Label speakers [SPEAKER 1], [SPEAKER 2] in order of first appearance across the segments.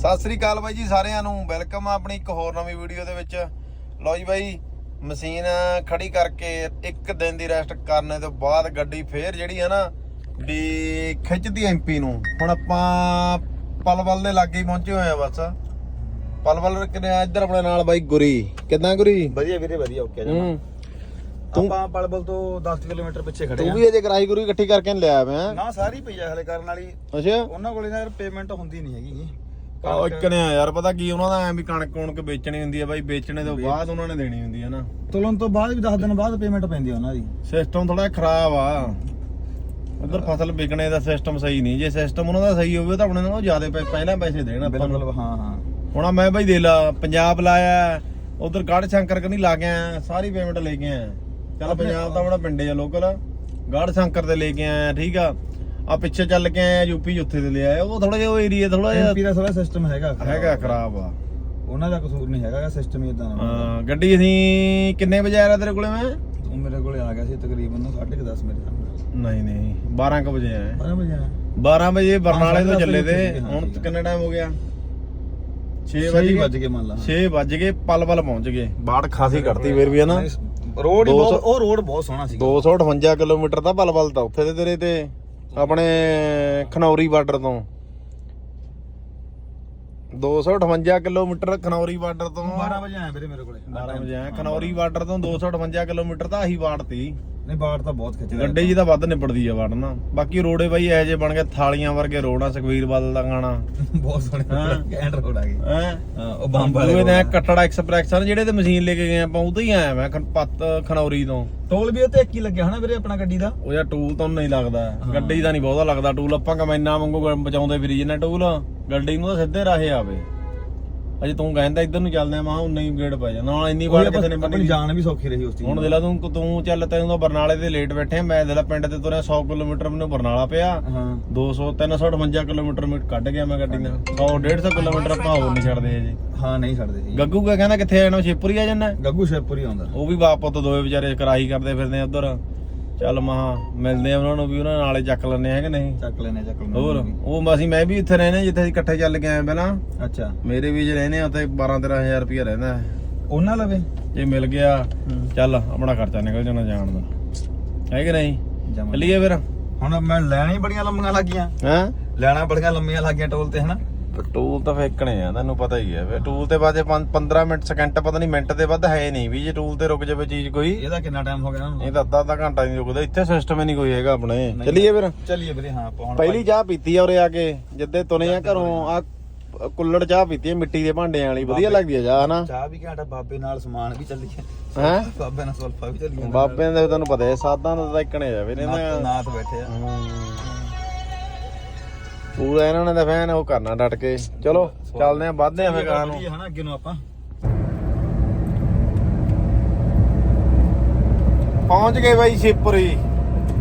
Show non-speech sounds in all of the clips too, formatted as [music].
[SPEAKER 1] ਸਤਿ ਸ੍ਰੀ ਅਕਾਲ ਬਾਈ ਜੀ ਸਾਰਿਆਂ ਨੂੰ। ਵੈਲਕਮ ਆ ਆਪਣੀ ਇੱਕ ਹੋਰ ਨਵੀਂ ਵੀਡੀਓ ਦੇ ਵਿੱਚ। ਲਓ ਜੀ ਬਾਈ ਮਸ਼ੀਨ ਖੜੀ ਕਰਕੇ ਇੱਕ ਦਿਨ ਦੀ ਰੈਸਟ ਕਰਨੇ ਤੋਂ ਬਾਅਦ ਗੱਡੀ ਫੇਰ ਜਿਹੜੀ ਹੈ ਨਾ ਵੀ ਖਿੱਚਦੀ ਐਮਪੀ ਨੂੰ। ਹੁਣ ਆਪਾਂ ਪਲਵਲ ਦੇ ਲਾਗੇ ਪਹੁੰਚੇ ਹੋਏ ਆ ਬਸ। ਪਲਵਲ ਕਿਨੇ ਇੱਧਰ ਆਪਣੇ ਨਾਲ ਬਾਈ ਗੁਰੀ। ਕਿੱਦਾਂ ਗੁਰੀ?
[SPEAKER 2] ਵਧੀਆ ਵੀਰੇ ਵਧੀਆ ਓਕੇ ਜੀ
[SPEAKER 1] ਹੂੰ। ਤੂੰ
[SPEAKER 2] ਆਪਾਂ ਪਲਬਲ ਤੋਂ 10 ਕਿਲੋਮੀਟਰ ਪਿੱਛੇ ਖੜੇ
[SPEAKER 1] ਤੂੰ
[SPEAKER 2] ਆ।
[SPEAKER 1] ਵੀ ਅਜੇ ਕਰਾਈ ਗੁਰੀ ਇਕੱਠੀ ਕਰਕੇ ਲਿਆ ਪਿਆ।
[SPEAKER 2] ਨਾ ਸਾਰੀ ਪਈ ਆ ਹਲੇ ਕਰਨ ਵਾਲੀ।
[SPEAKER 1] ਅੱਛਾ।
[SPEAKER 2] ਉਹਨਾਂ ਕੋਲੇ ਨਾ ਪੇਮੈਂਟ ਹੁੰਦੀ ਨਹੀਂ ਹੈਗੀ।
[SPEAKER 1] ਉਹ ਇੱਕ ਨੇ ਆ ਯਾਰ ਪਤਾ ਕੀ ਉਹਨਾਂ ਦਾ ਐ ਵੀ ਕਣਕ ਕੁਣਕ ਵੇਚਣੀ ਹੁੰਦੀ ਆ ਬਾਈ ਵੇਚਣੇ ਤੋਂ ਬਾਅਦ ਉਹਨਾਂ ਨੇ ਦੇਣੀ ਹੁੰਦੀ ਆ ਨਾ।
[SPEAKER 2] ਤੁਲਨ ਤੋਂ ਬਾਅਦ ਵੀ 10 ਦਿਨ ਬਾਅਦ ਪੇਮੈਂਟ ਪੈਂਦੀ ਆ ਉਹਨਾਂ ਦੀ।
[SPEAKER 1] ਸਿਸਟਮ ਥੋੜਾ ਖਰਾਬ ਆ। ਉਧਰ ਫਸਲ ਵਿਕਣੇ ਦਾ ਸਿਸਟਮ ਸਹੀ ਨਹੀਂ। ਜੇ ਸਿਸਟਮ ਉਹਨਾਂ ਦਾ ਸਹੀ ਹੋਵੇ ਤਾਂ ਆਪਣੇ ਨਾਲੋਂ ਜ਼ਿਆਦਾ ਪਹਿਲਾਂ ਪੈਸੇ ਦੇਣ ਆਪਾਂ ਨੂੰ।
[SPEAKER 2] ਬਿਲਕੁਲ ਹਾਂ ਹਾਂ।
[SPEAKER 1] ਹੁਣ ਆਹ ਮੈਂ ਬਾਈ ਦੇ ਲਾ ਪੰਜਾਬ ਲਾਇਆ ਉਧਰ ਗੜ ਸ਼ੰਕਰ ਕਨੀ ਲਾ ਆਇਆ ਸਾਰੀ ਪੇਮੈਂਟ ਲੈ ਕੇ ਆਇਆ। ਚੱਲ ਪੰਜਾਬ ਤਾਂ ਆਪਣਾ ਪਿੰਡੇ ਆ ਲੋਕਲ ਗੜ ਸ਼ੰਕਰ ਤੇ ਲੈ ਕੇ ਆਇਆ ਠੀਕ ਆ। ਆ ਪਿੱਛੇ ਚੱਲ ਕੇ ਆਇਆ ਯੂਪੀ ਉੱਥੇ ਤੇ ਲਿਆ ਉਹ ਥੋੜਾ ਜਿਹਾ ਉਹ ਏਰੀਆ ਥੋੜਾ ਜਿਹਾ
[SPEAKER 2] ਐਮਪੀ ਦਾ ਥੋੜਾ ਸਿਸਟਮ ਹੈਗਾ
[SPEAKER 1] ਹੈਗਾ ਖਰਾਬ ਆ।
[SPEAKER 2] ਉਹਨਾਂ ਦਾ ਕਸੂਰ ਨਹੀਂ ਹੈਗਾ ਸਿਸਟਮ ਹੀ ਇਦਾਂ ਦਾ।
[SPEAKER 1] ਹਾਂ ਗੱਡੀ ਅਸੀਂ ਕਿੰਨੇ ਵਜੇ ਆਇਆ ਤੇਰੇ ਕੋਲੇ ਮੈਂ?
[SPEAKER 2] ਉਹ ਮੇਰੇ ਕੋਲੇ ਆ ਗਿਆ ਸੀ ਤਕਰੀਬਨ 10:30 ਮੇਰੇ
[SPEAKER 1] ਨਹੀਂ ਨਹੀਂ 12 ਕੁ ਵਜੇ ਆਇਆ।
[SPEAKER 2] 12 ਵਜੇ ਆਇਆ।
[SPEAKER 1] 12 ਵਜੇ ਬਰਨਾਲੇ ਤੋਂ ਚੱਲੇ ਤੇ। ਹੁਣ। ਕਿੰਨਾ ਟਾਈਮ ਹੋ ਗਿਆ? 6
[SPEAKER 2] ਛੇ
[SPEAKER 1] ਵਜੇ
[SPEAKER 2] ਵੱਜ ਗਏ ਮੰਨ ਲਾ
[SPEAKER 1] 6 ਵੱਜ ਗਏ ਪਲ ਪਲ ਪਹੁੰਚ ਗਏ। ਬਾੜ ਖਾਸੀ ਕੱਢਤੀ ਫੇਰ ਵੀ ਹੈ ਨਾ।
[SPEAKER 2] ਰੋਡ ਹੀ
[SPEAKER 1] ਦੋ
[SPEAKER 2] ਬਹੁਤ
[SPEAKER 1] ਸੌ-
[SPEAKER 2] ਉਹ ਰੋਡ ਬਹੁਤ ਸੋਹਣਾ ਸੀ
[SPEAKER 1] 258 ਕਿਲੋਮੀਟਰ ਤਾਂ ਪਲ ਪਲ ਤਾਂ ਉੱਥੇ ਤੇ ਤੇਰੇ ਤੇ। ਆਪਣੇ ਖਨੌਰੀ ਬਾਰਡਰ ਤੋਂ। 258 ਕਿਲੋਮੀਟਰ ਖਨੌਰੀ ਬਾਰਡਰ ਤੋਂ।
[SPEAKER 2] 12 ਵਜੇ ਆਇਆ ਵੀਰੇ ਮੇਰੇ ਕੋਲੇ।
[SPEAKER 1] 12 ਵਜੇ ਆਇਆ। ਖਨੌਰੀ ਬਾਰਡਰ ਤੋਂ 258 ਕਿਲੋਮੀਟਰ ਤਾਂ ਆਹੀ ਬਾੜ ਤੀ।
[SPEAKER 2] ਨਹੀਂ ਬਾੜ ਤਾਂ ਬਹੁਤ ਖਿੱਚਦਾ
[SPEAKER 1] ਗੱਡੀ ਜੀ ਤਾਂ ਵੱਧ ਨਿਬੜਦੀ ਆ ਵੜਨਾ ਬਾਕੀ ਰੋੜੇ ਬਾਈ ਐ ਜੇ ਬਣ ਗਏ ਥਾਲੀਆਂ ਵਰਗੇ ਆ ਸੁਖਵੀਰ ਬਾਦਲ ਦਾ ਗਾਣਾ [laughs]
[SPEAKER 2] ਬਹੁਤ ਸੋਹਣੇ
[SPEAKER 1] ਹਾਂ।
[SPEAKER 2] ਕੈਂਟ ਰੋਡ ਆ
[SPEAKER 1] ਹੈ।
[SPEAKER 2] ਉਹ ਬੰਬ ਵਾਲੇ road
[SPEAKER 1] ਨੇ। ਕੱਟੜਾ ਐਕਸਪ੍ਰੈਸ ਆ ਜਿਹੜੇ ਤੇ ਮਸ਼ੀਨ ਲੈ ਕੇ ਗਏ ਆਪਾਂ ਉਦੋਂ ਹੀ ਆਇਆ ਮੈਂ ਪੱਤ ਖਨੌਰੀ ਤੋਂ।
[SPEAKER 2] ਟੋਲ ਵੀ ਉੱਤੇ ਇੱਕ ਹੀ ਲੱਗਿਆ ਹਨਾ ਵੀਰੇ ਆਪਣਾ ਗੱਡੀ ਦਾ?
[SPEAKER 1] ਉਹ ਯਾਰ ਟੂਲ ਤਾਂ ਨਹੀਂ ਲੱਗਦਾ। ਗੱਡੀ ਦਾ ਨਹੀਂ ਬਹੁਤਾ ਲੱਗਦਾ ਟੂਲ ਆਪਾਂ ਕਮੈਨਾ ਵਾਂਗੂ ਬਚਾਉਂਦੇ ਫਿਰੀ ਜਨੇ ਟੂਲ। ਗੱਡੀ ਨੂੰ ਤਾਂ ਸਿੱਧੇ ਰਾਹੇ ਆਵੇ। ਅਜੇ ਤੂੰ ਕਹਿੰਦਾ ਇੱਧਰ ਨੂੰ ਚੱਲਦੇ ਆ ਮਾਂ ਉਨਾ ਹੀ ਗੇੜ ਪੈ ਜਾਣਾ ਇੰਨੀ ਵਾਰ ਕਿਤੇ ਨੇ
[SPEAKER 2] ਆਪਣੀ ਜਾਨ ਵੀ ਸੌਖੀ ਰਹੀ ਉਸ ਚੀਜ਼
[SPEAKER 1] ਹੁਣ ਦੇ ਲਾ ਤੂੰ ਤੂੰ ਚੱਲ ਤੈਨੂੰ ਤਾਂ ਬਰਨਾਲੇ ਦੇ ਲੇਟ ਬੈਠੇ ਮੈਂ ਦੇ ਲਾ ਪਿੰਡ ਤੇ ਤੁਰਿਆ 100 ਕਿਲੋਮੀਟਰ ਮੈਨੂੰ ਬਰਨਾਲਾ ਪਿਆ।
[SPEAKER 2] ਹਾਂ।
[SPEAKER 1] 200 358 ਕਿਲੋਮੀਟਰ ਮੈਂ ਕੱਢ ਗਿਆ ਮੈਂ ਗੱਡੀ ਨਾਲ। 100 150 ਕਿਲੋਮੀਟਰ ਆਪਾਂ ਹੋਰ ਨਹੀਂ ਛੱਡਦੇ ਅਜੇ
[SPEAKER 2] ਹਾਂ ਨਹੀਂ ਛੱਡਦੇ ਸੀ
[SPEAKER 1] ਗੱਗੂ ਕਾ ਕਹਿੰਦਾ ਕਿੱਥੇ ਆਣਾ ਸ਼ੇਪੁਰੀ ਆ ਜਾਣਾ
[SPEAKER 2] ਗੱਗੂ ਸ਼ੇਪੁਰੀ ਆਉਂਦਾ।
[SPEAKER 1] ਉਹ ਵੀ ਬਾਪ ਪੁੱਤ ਦੋਵੇਂ ਵਿਚਾਰੇ ਕਰਾਈ ਕਰਦੇ ਫਿਰਦੇ ਆ ਉਧਰ। ਚੱਲ ਮਹਾ ਮਿਲਦੇ ਆ ਉਹਨਾਂ ਨੂੰ ਵੀ ਉਹਨਾਂ ਨਾਲੇ ਚੱਕ ਲੈਣੇ ਹੈ ਕਿ ਨਹੀਂ?
[SPEAKER 2] ਚੱਕ ਲੈਨੇ ਚੱਕ ਲੈਨੇ
[SPEAKER 1] ਹੋਰ ਉਹ ਅਸੀਂ ਮੈਂ ਵੀ ਇੱਥੇ ਰਹਿੰਦੇ ਜਿੱਥੇ ਅਸੀਂ ਇਕੱਠੇ ਚੱਲ ਕੇ ਆਏ ਪਹਿਲਾਂ।
[SPEAKER 2] ਅੱਛਾ।
[SPEAKER 1] ਮੇਰੇ ਵੀ ਜੇ ਰਹਿੰਦੇ ਆ ਉੱਥੇ 12 13000 ਰੁਪਇਆ ਰਹਿੰਦਾ ਹੈ।
[SPEAKER 2] ਉਹਨਾਂ ਲਵੇ?
[SPEAKER 1] ਜੇ ਮਿਲ ਗਿਆ ਚੱਲ ਆਪਣਾ ਖਰਚਾ ਨਿਕਲ ਜਾਣਾ ਜਾਣ ਦਾ। ਹੈ ਕਿ ਨਹੀਂ। ਚੱਲੀਏ ਫਿਰ।
[SPEAKER 2] ਹੁਣ ਮੈਂ ਲੈਣਾ ਹੀ ਬੜੀਆਂ ਲੰਮੀਆਂ ਲੱਗੀਆਂ।
[SPEAKER 1] ਹੈ?
[SPEAKER 2] ਲੈਣਾ ਬੜੀਆਂ ਲੰਮੀਆਂ ਲੱਗੀਆਂ ਟੋਲ ਤੇ ਹਨਾ?
[SPEAKER 1] ਟੂਲ ਤਾਂ ਫੇਕਣੇ ਆ ਤੈਨੂੰ ਪਤਾ ਹੀ ਹੈ ਫੇ ਟੂਲ ਤੇ ਬਾਅਦ 15 ਮਿੰਟ ਸਕਿੰਟ ਪਤਾ ਨਹੀਂ ਮਿੰਟ ਦੇ ਵੱਧ ਹੈ ਨਹੀਂ ਵੀ ਜੇ ਟੂਲ ਤੇ ਰੁਕ ਜਾਵੇ ਚੀਜ਼ ਕੋਈ।
[SPEAKER 2] ਇਹਦਾ ਕਿੰਨਾ ਟਾਈਮ ਹੋ ਗਿਆ ਨਾ
[SPEAKER 1] ਇਹ ਤਾਂ ਅੱਧਾ ਅੱਧਾ ਘੰਟਾ ਨਹੀਂ ਰੁਕਦਾ ਇੱਥੇ ਸਿਸਟਮ ਹੀ ਨਹੀਂ ਕੋਈ ਹੈਗਾ ਆਪਣੇ। ਚੱਲੀਏ ਫਿਰ।
[SPEAKER 2] ਚੱਲੀਏ ਵੀਰੇ ਹਾਂ ਆਪਾਂ ਹੁਣ
[SPEAKER 1] ਪਹਿਲੀ ਚਾਹ ਪੀਤੀ ਆ ਉਰੇ ਆ ਕੇ ਜਿੱਦੇ ਤੁਨੇ ਆ ਘਰੋਂ ਆ ਕੁੱਲੜ ਚਾਹ ਪੀਤੀ ਆ ਮਿੱਟੀ ਦੇ ਭਾਂਡਿਆਂ ਵਾਲੀ ਵਧੀਆ ਲੱਗਦੀ ਆ ਚਾਹ ਨਾ
[SPEAKER 2] ਚਾਹ ਵੀ ਘਾਟਾ ਬਾਬੇ ਨਾਲ ਸਮਾਨ ਵੀ ਚੱਲੀ ਗਿਆ
[SPEAKER 1] ਹੈ?
[SPEAKER 2] ਬਾਬੇ ਨਾਲ ਸਵਲਫਾ ਵੀ ਚੱਲੀ ਜਾਂਦਾ।
[SPEAKER 1] ਬਾਬਿਆਂ ਦੇ ਤੁਹਾਨੂੰ ਪਤਾ ਹੈ ਸਾਦਾਂ ਦਾ ਤਾਂ ਇੱਕਣੇ ਜਾਵੇ ਨੇ
[SPEAKER 2] ਨਾਥ ਬੈਠੇ ਆ।
[SPEAKER 1] ਪੂਰਾ ਇਹਨਾਂ ਨੇ ਤਾਂ ਫੈਨ ਉਹ ਕਰਨਾ ਡਟ ਕੇ। ਚਲੋ ਚੱਲਦੇ ਆ ਵੱਧਦੇ ਆ ਫੇ ਗਾਂ ਨੂੰ।
[SPEAKER 2] ਹਨਾ ਅੱਗੇ ਨੂੰ ਆਪਾਂ।
[SPEAKER 1] ਪਹੁੰਚ ਗਏ ਬਾਈ ਸ਼ਿਵਪੁਰੀ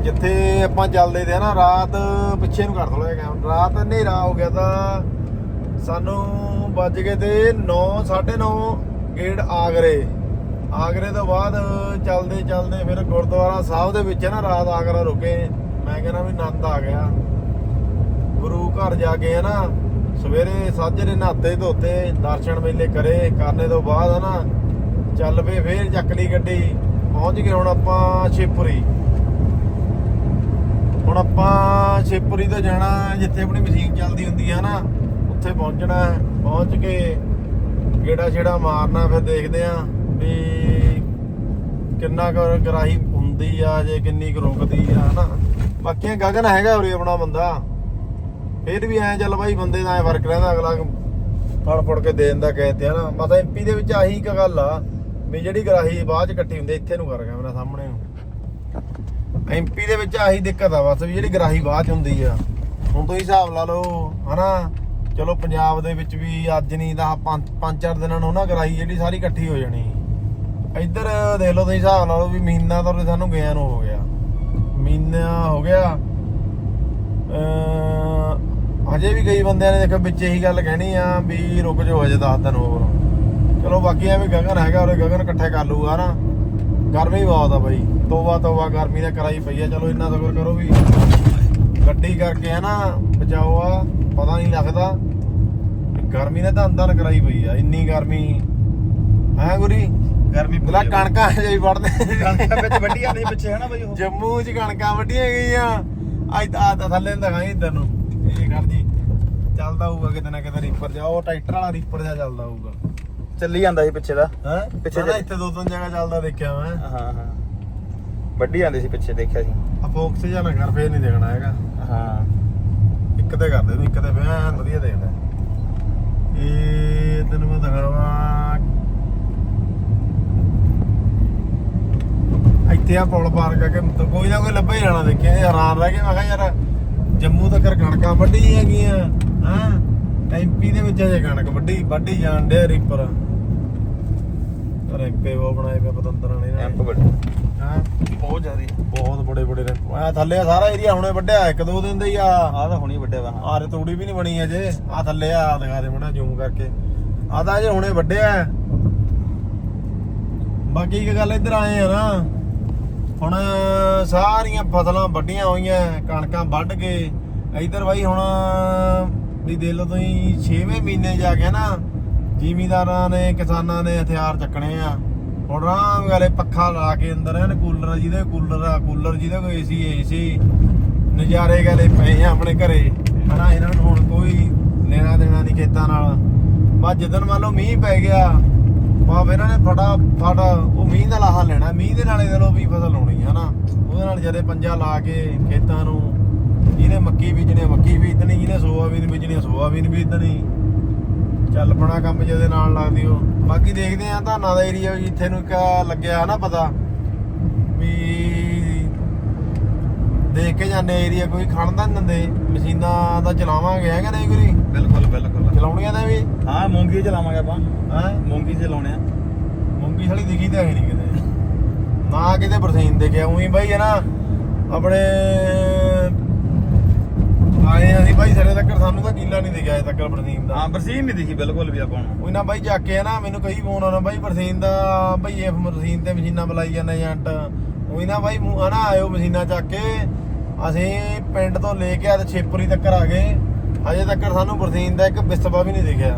[SPEAKER 1] ਜਿੱਥੇ ਆਪਾਂ ਚੱਲਦੇ ਤੇ ਨਾ ਰਾਤ ਪਿੱਛੇ ਨੂੰ ਕਰ ਥੋੜਾ ਜਿਹਾ ਰਾਤ ਹਨੇਰਾ ਹੋ ਗਿਆ ਤਾਂ ਸਾਨੂੰ ਵੱਜ ਗਏ ਤੇ 9 9:30 ਗੇੜ ਆਗਰੇ। ਆਗਰੇ ਤੋਂ ਬਾਅਦ ਚੱਲਦੇ ਚੱਲਦੇ ਫਿਰ ਗੁਰਦੁਆਰਾ ਸਾਹਿਬ ਦੇ ਵਿੱਚ ਨਾ ਰਾਤ ਆਗਰਾ ਰੁਕੇ। ਮੈਂ ਕਹਿੰਦਾ ਵੀ ਆਨੰਦ ਆ ਗਿਆ। ਗੁਰੂ ਘਰ ਜਾ ਕੇ ਹੈ ਨਾ ਸਵੇਰੇ ਸਾਜਰੇ ਨਹਾਤੇ ਧੋਤੇ, ਦਰਸ਼ਨ ਮੇਲੇ ਕਰੇ, ਕਰਨੇ ਤੋਂ ਬਾਅਦ ਹੈ ਨਾ ਚੱਲ ਪਏ, ਫੇਰ ਚੱਕ ਲਈ ਗੱਡੀ, ਪਹੁੰਚ ਗਏ ਹੁਣ ਆਪਾਂ ਸ਼ਿਵਪੁਰੀ। ਹੁਣ ਆਪਾਂ ਸ਼ਿਵਪੁਰੀ ਤੋਂ ਜਾਣਾ ਜਿੱਥੇ ਆਪਣੀ ਮਸ਼ੀਨ ਚੱਲਦੀ ਹੁੰਦੀ ਹੈ ਨਾ ਉੱਥੇ ਪਹੁੰਚਣਾ, ਪਹੁੰਚ ਕੇ ਗੇੜਾ ਛੇੜਾ ਮਾਰਨਾ, ਫਿਰ ਦੇਖਦੇ ਆ ਵੀ ਕਿੰਨਾ ਕੁ ਗਰਾਹੀ ਹੁੰਦੀ ਆ, ਜੇ ਕਿੰਨੀ ਕੁ ਰੁਕਦੀ ਆ ਹਨਾ। ਬਾਕੀ ਗਗਨ ਹੈਗਾ ਉਰੇ ਆਪਣਾ ਬੰਦਾ? ਫਿਰ ਵੀ ਐ ਚੱਲ ਬਾਈ, ਬੰਦੇ ਦਾ ਐ ਫ਼ਰਕ ਰਹਿੰਦਾ, ਅਗਲਾ ਫੜ ਫੜ ਕੇ ਦੇ ਦਿੰਦਾ ਕਹਿੰਦੇ ਆ ਨਾ। ਮਤਾ ਐਮਪੀ ਦੇ ਵਿੱਚ ਆਹੀ ਇੱਕ ਗੱਲ ਆ ਵੀ ਜਿਹੜੀ ਗਰਾਹੀ ਬਾਅਦ ਚ ਇਕੱਠੀ ਹੁੰਦੀ, ਇੱਥੇ ਨੂੰ ਕਰ ਗਿਆ ਮੇਰਾ ਸਾਹਮਣੇ ਨੂੰ। ਐਮਪੀ ਦੇ ਵਿੱਚ ਆਹੀ ਦਿੱਕਤ ਆ ਬਸ ਵੀ ਜਿਹੜੀ ਗਰਾਹੀ ਬਾਅਦ ਚ ਹੁੰਦੀ ਆ। ਹੁਣ ਤੁਸੀਂ ਹਿਸਾਬ ਲਾ ਲਓ, ਹਨਾ? ਚਲੋ ਪੰਜਾਬ ਦੇ ਵਿੱਚ ਵੀ ਅੱਜ ਨਹੀਂ ਤਾਂ ਪੰਜ ਚਾਰ ਦਿਨਾਂ ਨੂੰ ਨਾ ਗਰਾਹੀ ਜਿਹੜੀ ਸਾਰੀ ਇਕੱਠੀ ਹੋ ਜਾਣੀ। ਇੱਧਰ ਦੇਖ ਲਓ ਤੁਸੀਂ ਹਿਸਾਬ ਲਾ ਲਓ ਵੀ ਮਹੀਨਾ ਤਾਂ ਸਾਨੂੰ ਗਿਆ ਨੂੰ ਹੋ ਗਿਆ। ਮਹੀਨਾ ਹੋ ਗਿਆ, ਅਹ ਹਜੇ ਵੀ ਕਈ ਬੰਦਿਆਂ ਨੇ ਦੇਖੋ ਵਿੱਚ ਇਹੀ ਗੱਲ ਕਹਿਣੀ ਆ ਵੀ ਰੁਕ ਜਾਓ ਹਜੇ 10 ਦਿਨ ਹੋਰ। ਚਲੋ ਬਾਕੀ ਐਵੇਂ ਗਗਨ ਹੈਗਾ ਉਹਦੇ ਗਗਨ ਇਕੱਠੇ ਕਰ ਲੂਗਾ ਨਾ। ਗਰਮੀ ਬਹੁਤ ਆ ਬਾਈ। ਤੋਬਾ ਤੋਬਾ ਗਰਮੀ ਦਾ ਕਰਾਈ ਪਈ ਆ। ਚਲੋ ਇੰਨਾ ਸ਼ੁਕਰ ਕਰੋ ਵੀ। ਗੱਡੀ ਕਰਕੇ ਹੈ ਨਾ ਬਚਾਓ ਆ। ਪਤਾ ਨਹੀਂ ਲੱਗਦਾ। ਗਰਮੀ ਨੇ ਤਾਂ ਅੰਦਰ ਕਰਾਈ ਪਈ ਆ। ਇੰਨੀ ਗਰਮੀ। ਹੈ ਗੁਰੀ?
[SPEAKER 2] ਗਰਮੀ
[SPEAKER 1] ਬਲਾ ਕਣਕਾਂ ਜਿਹੀ ਵੜਦੇ
[SPEAKER 2] ਕਣਕਾਂ ਵਿੱਚ ਵੱਡੀ ਆਂਦੀ ਪਿੱਛੇ ਹੈ ਨਾ ਬਈ ਉਹ।
[SPEAKER 1] ਜੰਮੂ 'ਚ ਕਣਕਾਂ ਵੱਢੀਆਂ ਗਈਆਂ। ਅੱਜ ਆ ਤਾਂ ਥੱਲੇ ਨੂੰ ਦਿਖਾਈ ਨੂੰ। ਇਹ ਕਰ ਜੀ ਚੱਲਦਾ ਹੋਊਗਾ ਕਿਤੇ ਨਾ ਕਿਤੇ ਰੀਪਰ ਜਾ ਉਹ ਟਰੈਕਟਰ ਵਾਲਾ ਰੀਪਰ ਜਾ ਚੱਲਦਾ ਹੋਊਗਾ।
[SPEAKER 2] ਚੱਲੀ ਜਾਂਦਾ ਸੀ ਪਿੱਛੇ ਦਾ।
[SPEAKER 1] ਹੈ?
[SPEAKER 2] ਪਿੱਛੇ ਜਾ-
[SPEAKER 1] ਇੱਥੇ ਦੋ ਤਿੰਨ ਜਗ੍ਹਾ ਚੱਲਦਾ ਦੇਖਿਆ ਮੈਂ।
[SPEAKER 2] ਹਾਂ ਹਾਂ ਵੱਡੀ ਆਂਦੀ ਸੀ ਪਿੱਛੇ ਦੇਖਿਆ ਸੀ।
[SPEAKER 1] ਆ ਫੋਕਸ ਜਾਂ ਨਾ ਕਰ ਫੇਰ ਨਹੀਂ ਦੇਖਣਾ ਹੈਗਾ।
[SPEAKER 2] ਹਾਂ।
[SPEAKER 1] ਇੱਕ ਤੇ ਕਰਦੇ ਨੂੰ ਇੱਕ ਤੇ ਪਿਆ ਐਨ ਵਧੀਆ ਦੇਖਦਾ। ਇਹ ਤੈਨੂੰ ਮੈਂ ਦਿਖਾਵਾਂ। ਇੱਥੇ ਆ ਪੁਲ ਪਾਰ ਕਰਕੇ ਕੋਈ ਨਾ ਕੋਈ ਲੱਭੇ ਹੀ ਜਾਣਾ ਦੇਖਿਆ। ਇਹ ਹੈਰਾਨ ਰਹਿ ਗਏ ਮੈਂ ਕਿਹਾ ਯਾਰ ਜੰਮੂ ਤੱਕ ਕਣਕਾਂ ਵੱਢੀ ਹੈਗੀਆਂ ਹਾਂ? ਐਮਪੀ ਦੇ ਵਿੱਚ ਅਜੇ ਕਣਕ ਵੱਢੀ ਵੱਢੀ ਜਾਣ ਡਿਆ ਰੀਪਰ ਰੈਂਪੇ ਉਹ ਬਣਾਏ ਪਏ ਪਤੰਦਰਾਂ ਨੇ
[SPEAKER 2] ਐਂਪ ਵੱਡੀ
[SPEAKER 1] ਹਾਂ?
[SPEAKER 2] ਬਹੁਤ ਜ਼ਿਆਦੀ
[SPEAKER 1] ਬਹੁਤ ਬੜੇ ਬੜੇ ਰੈਂਪ ਆ ਥੱਲੇ ਆ ਸਾਰਾ ਏਰੀਆ ਹੁਣੇ ਵੱਢਿਆ ਇੱਕ ਦੋ ਦਿਨ ਦਾ ਹੀ ਆ।
[SPEAKER 2] ਆਹ ਤਾਂ ਹੁਣੀ ਵੱਡਿਆ ਵਾ।
[SPEAKER 1] ਆਰੇ ਤੂੜੀ ਵੀ ਨਹੀਂ ਬਣੀ ਅਜੇ। ਆ ਥੱਲੇ ਆ ਦਿਖਾ ਦੇ ਮਣਾ ਜ਼ੂਮ ਕਰਕੇ। ਆ ਤਾਂ ਅਜੇ ਹੁਣੇ ਵੱਡਿਆ। ਬਾਕੀ ਇੱਕ ਗੱਲ ਇੱਧਰ ਆਏ ਆ ਨਾ। ਹੁਣ ਸਾਰੀਆਂ ਫਸਲਾਂ ਵੱਡੀਆਂ ਹੋਈਆਂ, ਕਣਕਾਂ ਵੱਢ ਕੇ। ਇਧਰ ਬਾਈ ਹੁਣ ਵੀ ਦੇ ਲੋ ਤੁਸੀਂ 6ਵੇਂ ਮਹੀਨੇ ਜਾ ਕੇ ਨਾ ਜ਼ਿਮੀਦਾਰਾਂ ਨੇ, ਕਿਸਾਨਾਂ ਨੇ ਹਥਿਆਰ ਚੱਕਣੇ ਆ। ਹੁਣ ਆਰਾਮ ਵਾਲੇ ਪੱਖਾ ਲਾ ਕੇ ਅੰਦਰ ਐਨ ਕੂਲਰ ਜਿਹਦੇ ਕੂਲਰ ਆ, ਕੂਲਰ ਜਿਹਦੇ ਕੋਈ ਏਸੀ ਏਸੀ ਨਜ਼ਾਰੇ ਗਲੇ ਪਏ ਆ ਆਪਣੇ ਘਰੇ। ਹਨਾ, ਇਹਨਾਂ ਨੂੰ ਹੁਣ ਕੋਈ ਲੈਣਾ ਦੇਣਾ ਨਹੀਂ ਖੇਤਾਂ ਨਾਲ। ਬਸ ਜਦੋਂ ਮੰਨ ਲਓ ਮੀਂਹ ਪੈ ਗਿਆ ਬਾ ਇਹਨਾਂ ਨੇ ਫਟਾ ਉਹ ਮੀਂਹ ਦਾ ਲਾਹਾ ਲੈਣਾ। ਮੀਂਹ ਦੇ ਨਾਲ ਇਹਦੇ ਵੀ ਫਸਲ ਲਾਉਣੀ ਹੈ ਨਾ ਉਹਦੇ ਨਾਲ ਜਦੇ ਪੰਜਾ ਲਾ ਕੇ ਖੇਤਾਂ ਨੂੰ ਜਿਹਨੇ ਮੱਕੀ ਬੀਜਣੀ ਮੱਕੀ ਬੀਜਣੀ, ਜਿਹਨੇ ਸੋਆਬੀਨ ਬੀਜਣੀ ਸੋਆਬੀਨ ਬੀਜਣੀ। ਚੱਲ ਪਣਾ ਕੰਮ ਜਿਹਦੇ ਨਾਲ ਲੱਗਦੀ ਉਹ। ਬਾਕੀ ਦੇਖਦੇ ਆ ਧਾਨਾਂ ਦਾ ਏਰੀਆ ਜਿੱਥੇ ਨੂੰ ਇੱਕ ਲੱਗਿਆ ਨਾ ਪਤਾ ਵੀ ਦੇਖ ਕੇ ਜਾਂਦੇ ਏਰੀਆ ਕੋਈ ਖੜਨ ਦਾ ਨੀ ਦਿੰਦੇ। ਮਸ਼ੀਨਾਂ ਦਾ ਚਲਾਵਾਂਗੇ ਹੈਗਾ ਨਹੀਂ ਗੁਰੀ
[SPEAKER 2] ਬਿਲਕੁਲ ਬਿਲਕੁਲ।
[SPEAKER 1] ਚਲਾਉਣੀਆਂ ਦਾ ਵੀ?
[SPEAKER 2] ਹਾਂ ਮੂੰਗੀ ਚਲਾਵਾਂਗੇ ਆਪਾਂ।
[SPEAKER 1] ਹੈ?
[SPEAKER 2] ਮੂੰਗੀ ਚ ਲਾਉਣੇ ਆ।
[SPEAKER 1] ਮੂੰਗੀ ਸਾਲੀ ਦਿਖੀ ਤਾਂ ਹੈ ਨਹੀਂ ਕਿਤੇ। ਨਾ ਕਿਤੇ ਬਰਸੀਨ ਦੇਖਿਆ ਉਹੀ ਬਾਈ ਹੈ ਨਾ ਆਪਣੇ ਆਏ ਅਸੀਂ ਬਾਈ ਸਰੇ ਤੱਕ ਸਾਨੂੰ ਤਾਂ ਕੀਲਾ ਨਹੀਂ ਦਿਖਿਆ ਅਜੇ ਤੱਕ ਬਰਸੀਨ ਦਾ।
[SPEAKER 2] ਹਾਂ ਬਰਸੀਨ ਨਹੀਂ ਦਿਖੀ ਬਿਲਕੁਲ ਵੀ ਆਪਾਂ ਨੂੰ।
[SPEAKER 1] ਉਹ ਨਾ ਬਾਈ ਚੱਕ ਕੇ ਨਾ ਮੈਨੂੰ ਕਈ ਫੋਨ ਆਉਣਾ ਬਾਈ ਬਰਸੀਨ ਦਾ ਬਾਈ ਇਹ ਬਰਸੀਨ ਤੇ ਮਸ਼ੀਨਾਂ ਬੁਲਾਈ ਜਾਂਦੇ ਏਜੰਟ। ਉਹੀ ਨਾ ਬਾਈ, ਮੂੰਹ ਨਾ ਆਇਓ ਮਸੀਨਾ ਚੱਕ ਕੇ। ਅਸੀਂ ਪਿੰਡ ਤੋਂ ਲੈ ਕੇ ਆ ਤੇ ਛੇਪਰੀ ਤੱਕ ਆ ਗਏ। ਹਜੇ ਤੱਕ ਸਾਨੂੰ ਬਰਸੀਨ ਦਾ ਇੱਕ ਬਿਸਤਵਾ ਵੀ ਨਹੀਂ ਦਿਖਿਆ।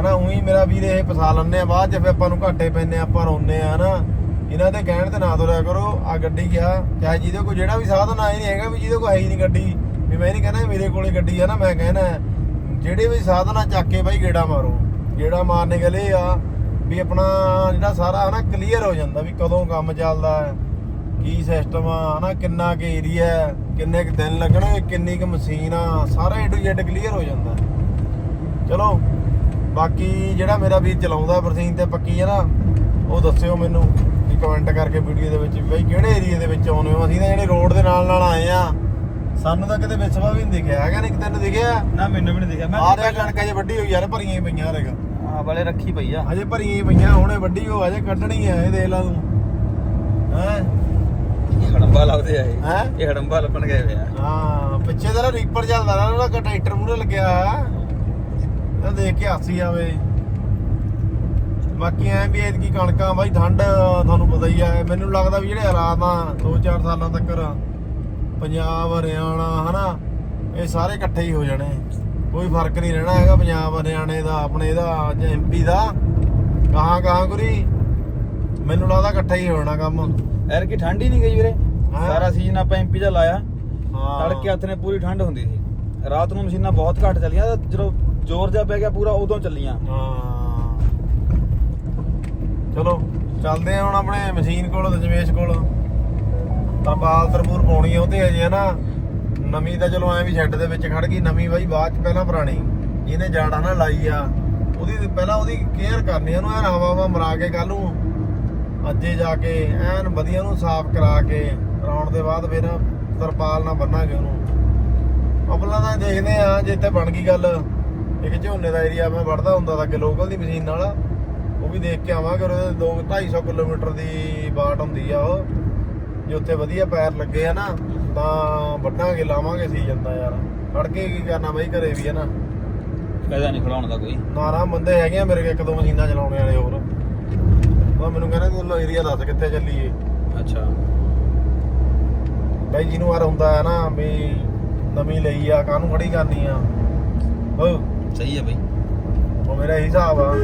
[SPEAKER 1] ਹਨਾ, ਉਹੀ ਮੇਰਾ ਵੀਰ ਇਹ ਫਸਾ ਲੈਂਦੇ ਆ, ਬਾਅਦ ਜੇ ਫਿਰ ਆਪਾਂ ਨੂੰ ਘਾਟੇ ਪੈਂਦੇ ਆ, ਆਪਾਂ ਰੋਂਦੇ ਆ, ਹਨਾ। ਇਹਨਾਂ ਦੇ ਕਹਿਣ ਤੇ ਨਾ ਤੁਰਿਆ ਕਰੋ ਆ ਗੱਡੀ ਗਿਆ ਚਾਹੇ ਜਿਹਦੇ ਕੋਲ ਜਿਹੜਾ ਵੀ ਸਾਧਨ ਆਏ ਨਹੀਂ ਹੈਗਾ ਵੀ ਜਿਹਦੇ ਕੋਲ ਹੈ ਹੀ ਨਹੀਂ ਗੱਡੀ। ਵੀ ਮੈਂ ਨਹੀਂ ਕਹਿੰਦਾ ਮੇਰੇ ਕੋਲੇ ਗੱਡੀ ਆ ਨਾ, ਮੈਂ ਕਹਿਣਾ, ਜਿਹੜੇ ਵੀ ਸਾਧਨ ਆ, ਚੱਕ ਕੇ ਬਾਈ ਗੇੜਾ ਮਾਰੋ। ਗੇੜਾ ਮਾਰਨੇ ਗਲੇ ਆ। ਵੀ ਆਪਣਾ ਜਿਹੜਾ ਸਾਰਾ ਹਨਾ ਕਲੀਅਰ ਹੋ ਜਾਂਦਾ ਵੀ ਕਦੋਂ ਕੰਮ ਚੱਲਦਾ ਹੈ ਕੀ ਸਿਸਟਮ ਆ ਹਨਾ ਕਿੰਨਾ ਕੁ ਏਰੀਆ ਕਿੰਨੇ ਕੁ ਦਿਨ ਲੱਗਣਗੇ ਕਿੰਨੀ ਕੁ ਮਸ਼ੀਨ ਆ ਸਾਰਾ ਏ ਟੂ ਜ਼ੈਡ ਕਲੀਅਰ ਹੋ ਜਾਂਦਾ ਚਲੋ ਬਾਕੀ ਜਿਹੜਾ ਮੇਰਾ ਵੀਰ ਚਲਾਉਂਦਾ ਬਰਸੀਨ ਤੇ ਪੱਕੀ ਹੈ ਨਾ ਉਹ ਦੱਸਿਓ ਮੈਨੂੰ ਵੀ ਕਮੈਂਟ ਕਰਕੇ ਵੀਡੀਓ ਦੇ ਵਿੱਚ ਵੀ ਬਾਈ ਕਿਹੜੇ ਏਰੀਆ ਦੇ ਵਿੱਚ ਆਉਨੇ ਹੋ? ਅਸੀਂ ਤਾਂ ਜਿਹੜੇ ਰੋਡ ਦੇ ਨਾਲ ਨਾਲ ਆਏ ਆ ਸਾਨੂੰ ਤਾਂ ਕਿਤੇ ਵਿਸਵਾ ਵੀ ਨਹੀਂ ਦਿਖਿਆ ਹੈਗਾ ਨਹੀਂ ਤੈਨੂੰ ਦਿਖਿਆ?
[SPEAKER 2] ਨਾ ਮੈਨੂੰ ਵੀ ਨਹੀਂ ਦਿਖਿਆ।
[SPEAKER 1] ਆਹ ਦੇ ਕਣਕਾਂ 'ਚ ਵੱਡੀ ਹੋਈ ਯਾਰ ਭਰੀਆਂ ਹੀ ਪਈਆਂ ਰਹੇਗਾ
[SPEAKER 2] ਆ ਵਾਲੇ ਰੱਖੀ ਪਈ ਆ।
[SPEAKER 1] ਅਜੇ ਭਰੀਆਂ ਹੀ ਪਈਆਂ ਹੁਣੇ ਵੱਡੀ ਹੋ ਅਜੇ ਕੱਢਣੀ ਆ ਇਹ ਦੇਖ ਲਾ ਤੂੰ। ਹੈ?
[SPEAKER 2] ਇਹ ਹੜੰਬਾ ਲਾਉਂਦੇ ਆ ਇਹ।
[SPEAKER 1] ਹੈਂ?
[SPEAKER 2] ਇਹ ਹੜੰਬਾ ਲੱਭਣ ਗਏ ਹੋਏ ਆ।
[SPEAKER 1] ਹਾਂ ਪਿੱਛੇ ਦਾ ਰੀਪਰ ਚੱਲਦਾ ਨਾ ਉਹਦਾ ਟਰੈਕਟਰ ਮੂਹਰੇ ਲੱਗਿਆ ਇਹ ਦੇਖ ਕੇ ਹਾਸੀ ਆਵੇ। ਬਾਕੀ ਐ ਵੀ ਐਤਕੀ ਕਣਕਾਂ ਬਾਈ ਠੰਡ ਤੁਹਾਨੂੰ ਪਤਾ ਹੀ ਹੈ ਮੈਨੂੰ ਲੱਗਦਾ ਵੀ ਜਿਹੜੇ ਹਾਲਾਤ ਆ 2-4 ਸਾਲਾਂ ਤੱਕ ਪੰਜਾਬ ਹਰਿਆਣਾ ਹਨਾ ਇਹ ਸਾਰੇ ਇਕੱਠੇ ਹੀ ਹੋ ਜਾਣੇ। ਕੋਈ ਫ਼ਰਕ ਨਹੀਂ ਰਹਿਣਾ ਹੈਗਾ ਪੰਜਾਬ ਹਰਿਆਣੇ ਦਾ ਆਪਣੇ ਦਾ ਜਾਂ ਐਮਪੀ ਦਾ। ਕਹਾਂ ਕਹਾਂ ਗੁਰੀ? ਮੈਨੂੰ ਲੱਗਦਾ ਇਕੱਠਾ ਹੀ ਹੋ ਜਾਣਾ ਕੰਮ।
[SPEAKER 2] ਐਰ ਕੀ ਠੰਡ ਹੀ ਨਹੀਂ ਗਈ ਵੀਰੇ। ਸਾਰਾ ਸੀਜ਼ਨ ਆਪਾਂ ਐਮਪੀ ਦਾ ਲਾਇਆ।
[SPEAKER 1] ਹਾਂ।
[SPEAKER 2] ਤੜਕੇ ਹੱਥ ਨੇ ਪੂਰੀ ਠੰਡ ਹੁੰਦੀ ਸੀ। ਰਾਤ ਨੂੰ ਮਸ਼ੀਨਾਂ ਬਹੁਤ ਘੱਟ ਚੱਲੀਆਂ ਜਦੋਂ ਜ਼ੋਰ ਜਿਹਾ ਪੈ ਗਿਆ ਪੂਰਾ ਉਦੋਂ ਚੱਲੀਆਂ।
[SPEAKER 1] ਹਾਂ। ਚਲੋ ਚੱਲਦੇ ਆ ਹੁਣ ਆਪਣੇ ਮਸ਼ੀਨ ਕੋਲ ਦਜਵੇਸ਼ ਕੋਲ। ਤਰਪਾਲ ਤਰਪੂਰ ਪਾਉਣੀ ਆ ਉਹਤੇ ਅਜੇ ਨਾ। ਨਵੀਂ ਤਾਂ ਚਲੋ ਐ ਵੀ ਸ਼ੈੱਡ ਦੇ ਵਿੱਚ ਖੜ ਗਈ, ਨਵੀਂ ਬਾਈ ਬਾਅਦ ਚ ਪਹਿਲਾਂ ਪੁਰਾਣੀ, ਜਿਹਨੇ ਜਾੜਾ ਨਾ ਲਾਈ ਆ, ਉਹਦੀ ਪਹਿਲਾਂ ਉਹਦੀ ਕੇਅਰ ਕਰਨੀ ਉਹਨੂੰ ਐਨ ਹਵਾ ਹਵਾ ਮਰਾ ਕੇ ਕੱਲ ਨੂੰ, ਅੱਜੇ ਜਾ ਕੇ ਐਨ ਵਧੀਆ ਨੂੰ ਸਾਫ਼ ਕਰਾ ਕੇ ਕਰਾਉਣ ਦੇ ਬਾਅਦ ਫਿਰ ਤਰਪਾਲ ਨਾਲ ਬੰਨਾਂਗੇ ਉਹਨੂੰ। ਅਬਲਾ ਤਾਂ ਦੇਖਦੇ ਆ, ਜੇ ਇੱਥੇ ਬਣ ਗਈ ਗੱਲ, ਇੱਕ ਝੋਨੇ ਦਾ ਏਰੀਆ ਮੈਂ ਵੜਦਾ ਹੁੰਦਾ ਤਾਂ ਕਿ ਲੋਕਲ ਦੀ ਮਸ਼ੀਨ ਨਾਲ, ਉਹ ਵੀ ਦੇਖ ਕੇ ਆਵਾਂਗੇ, ਉਹਦੇ 2 250 ਕਿਲੋਮੀਟਰ ਦੀ ਬਾਟ ਹੁੰਦੀ ਆ ਉਹ, ਜੇ ਉੱਥੇ ਵਧੀਆ ਪੈਰ ਲੱਗੇ ਆ ਨਾ ਤਾਂ ਵੱਢਾਂਗੇ ਲਾਵਾਂਗੇ ਸੀਜ਼ਨ ਦਾ ਯਾਰ। ਖੜ ਕੇ ਕੀ ਕਰਨਾ ਬਈ ਘਰੇ ਵੀ ਹੈ ਨਾ।
[SPEAKER 2] ਫਾਇਦਾ ਨਹੀਂ ਖੜਾਉਣ ਦਾ ਕੋਈ।
[SPEAKER 1] ਨਾਰਾ ਬੰਦੇ ਹੈਗੇ ਆ ਮੇਰੇ ਕੋਲ ਇੱਕ ਦੋ ਮਸ਼ੀਨਾਂ ਚਲਾਉਣੇ ਵਾਲੇ ਹੋਰ। ਉਹ ਮੈਨੂੰ ਕਹਿੰਦੇ ਤੂੰ ਏਰੀਆ ਦੱਸ ਕਿੱਥੇ ਚੱਲੀਏ?
[SPEAKER 2] ਅੱਛਾ।
[SPEAKER 1] ਬਾਈ ਜਿਹਨੂੰ ਵਾਰ ਹੁੰਦਾ ਹੈ ਨਾ ਵੀ ਨਵੀਂ ਲਈ ਆ ਕਾਹਨੂੰ ਖੜੀ ਕਰਨੀ ਆ? ਹੋ
[SPEAKER 2] ਸਹੀ ਹੈ ਬਈ।
[SPEAKER 1] ਉਹ ਮੇਰਾ ਇਹੀ ਹਿਸਾਬ ਆ।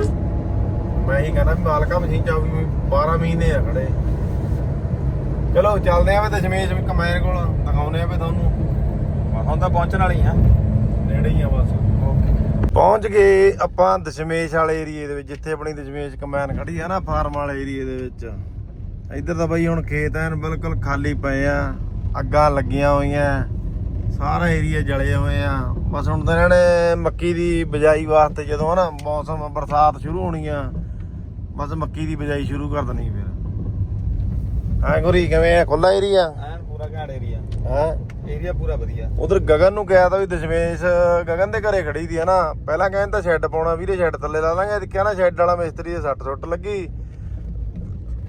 [SPEAKER 1] ਮੈਂ ਹੀ ਕਹਿੰਦਾ ਮਾਲਕਾ ਮਸ਼ੀਨ ਚ ਵੀ 12 ਮਹੀਨੇ ਆ ਖੜੇ। ਚਲੋ ਚੱਲਦੇ ਆ ਵੇ ਦਸ਼ਮੇਸ਼ ਵੀ ਕਮੈਨ ਕੋਲ ਦਿਖਾਉਨੇ ਆ ਵੇ ਤੁਹਾਨੂੰ।
[SPEAKER 2] ਹੁਣ ਤਾਂ ਪਹੁੰਚਣ ਵਾਲੀ ਆ
[SPEAKER 1] ਨੇੜੇ ਹੀ ਆ ਬਸ। ਪਹੁੰਚ ਗਏ ਆਪਾਂ ਦਸ਼ਮੇਸ਼ ਵਾਲੇ ਏਰੀਏ ਦੇ ਵਿੱਚ ਜਿੱਥੇ ਆਪਣੀ ਦਸ਼ਮੇਸ਼ ਕਮੈਨ ਖੜੀ ਆ ਨਾ ਫਾਰਮ ਵਾਲੇ ਏਰੀਏ ਦੇ ਵਿੱਚ। ਇੱਧਰ ਤਾਂ ਬਈ ਹੁਣ ਖੇਤ ਐਨ ਬਿਲਕੁਲ ਖਾਲੀ ਪਏ ਆ ਅੱਗਾਂ ਲੱਗੀਆਂ ਹੋਈਆਂ ਸਾਰਾ ਏਰੀਆ ਜਲੇ ਹੋਏ ਆ। ਬਸ ਹੁਣ ਤਾਂ ਇਹਨਾਂ ਨੇ ਮੱਕੀ ਦੀ ਬਿਜਾਈ ਵਾਸਤੇ ਜਦੋਂ ਨਾ ਮੌਸਮ ਬਰਸਾਤ ਸ਼ੁਰੂ ਹੋਣੀ ਆ ਬਸ ਮੱਕੀ ਦੀ ਬਿਜਾਈ ਸ਼ੁਰੂ ਕਰ ਦੇਣੀ ਹਾਂ ਗੁਰੀ ਕਿਵੇਂ ਆ? ਖੁੱਲਾ ਏਰੀਆ
[SPEAKER 2] ਐਨ ਪੂਰਾ ਘਾੜ ਏਰੀਆ
[SPEAKER 1] ਹਾਂ।
[SPEAKER 2] ਏਰੀਆ ਪੂਰਾ ਵਧੀਆ।
[SPEAKER 1] ਉਧਰ ਗਗਨ ਨੂੰ ਕਿਹਾ ਤਾਂ ਵੀ ਦਸ਼ਮੇਸ਼ ਗਗਨ ਦੇ ਘਰੇ ਖੜੀ ਦੀ ਆ ਨਾ ਪਹਿਲਾਂ ਕਹਿੰਦਾ ਤਾਂ ਸ਼ੈੱਡ ਪਾਉਣਾ ਵੀਰੇ ਸ਼ੈੱਡ ਥੱਲੇ ਲਾ ਲਾਂਗੇ। ਕਿਹਾ ਨਾ ਸ਼ੈੱਡ ਵਾਲਾ ਮਿਸਤਰੀ ਦੇ ਸੱਟ ਸੁੱਟ ਲੱਗੀ।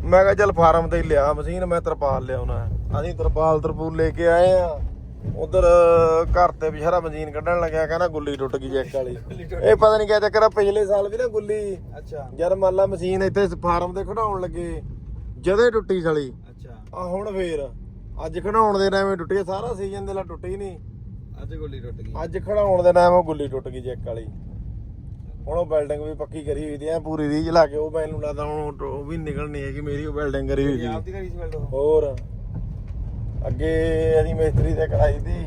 [SPEAKER 1] ਮੈਂ ਕਿਹਾ ਚੱਲ ਫਾਰਮ ਤੇ ਹੀ ਲਿਆ ਮਸ਼ੀਨ ਮੈਂ ਤਰਪਾਲ ਲਿਆਉਣਾ ਅਸੀਂ ਤਰਪਾਲ ਤਰਪੂਲ ਲੈ ਕੇ ਆਏ ਆ। ਉਧਰ ਘਰ ਤੇ ਬਿਸ਼ਰਾ ਮਸ਼ੀਨ ਕੱਢਣ ਲੱਗਿਆ ਕਹਿੰਦਾ ਗੁੱਲੀ ਟੁੱਟ ਗਈ ਜੈਕ ਵਾਲੀ। ਇਹ ਪਤਾ ਨਹੀਂ ਕਿਆ ਚੱਕਰ ਆ ਪਿਛਲੇ ਸਾਲ ਵੀ ਨਾ ਗੁੱਲੀ।
[SPEAKER 2] ਅੱਛਾ।
[SPEAKER 1] ਜਦ ਮੰਨ ਲਾ ਮਸ਼ੀਨ ਇੱਥੇ ਫਾਰਮ ਤੇ ਖੜਾਉਣ ਲੱਗੇ ਜਦੇ ਟੁੱਟੀ ਸਾਲੀ।
[SPEAKER 2] ਅੱਛਾ।
[SPEAKER 1] ਆ ਹੁਣ ਫੇਰ। ਅੱਜ ਖੜਾਉਣ ਦੇ ਟਾਈਮ ਟੁੱਟੀ ਆ, ਸਾਰਾ ਸੀਜ਼ਨ ਦੇ ਲਾ ਟੁੱਟੀ ਨਹੀਂ।
[SPEAKER 2] ਅੱਜ ਗੋਲੀ ਟੁੱਟ ਗਈ।
[SPEAKER 1] ਅੱਜ ਖੜਾਉਣ ਦੇ ਟਾਈਮ ਉਹ ਗੁੱਲੀ ਟੁੱਟ ਗਈ ਜੈਕ ਵਾਲੀ। ਹੁਣ ਉਹ ਬਿਲਡਿੰਗ ਵੀ ਪੱਕੀ ਕਰੀ ਹੋਈ ਦੀ ਐ ਪੂਰੀ ਰੀਜ ਲਾ ਕੇ। ਉਹ ਮੈਨੂੰ ਲੱਗਦਾ ਹੁਣ ਉਹ- ਉਹ ਵੀ ਨਿਕਲਣੀ ਹੈ ਕਿ ਮੇਰੀ ਉਹ ਬਿਲਡਿੰਗ ਕਰੀ ਹੋਈ
[SPEAKER 2] ਆਪ ਦੀ ਕਰੀ ਸੀ ਬਿਲਡ
[SPEAKER 1] ਹੋਰ। ਅੱਗੇ ਅਸੀਂ ਮਿਸਤਰੀ ਤੇ ਕਰਾਈ ਸੀ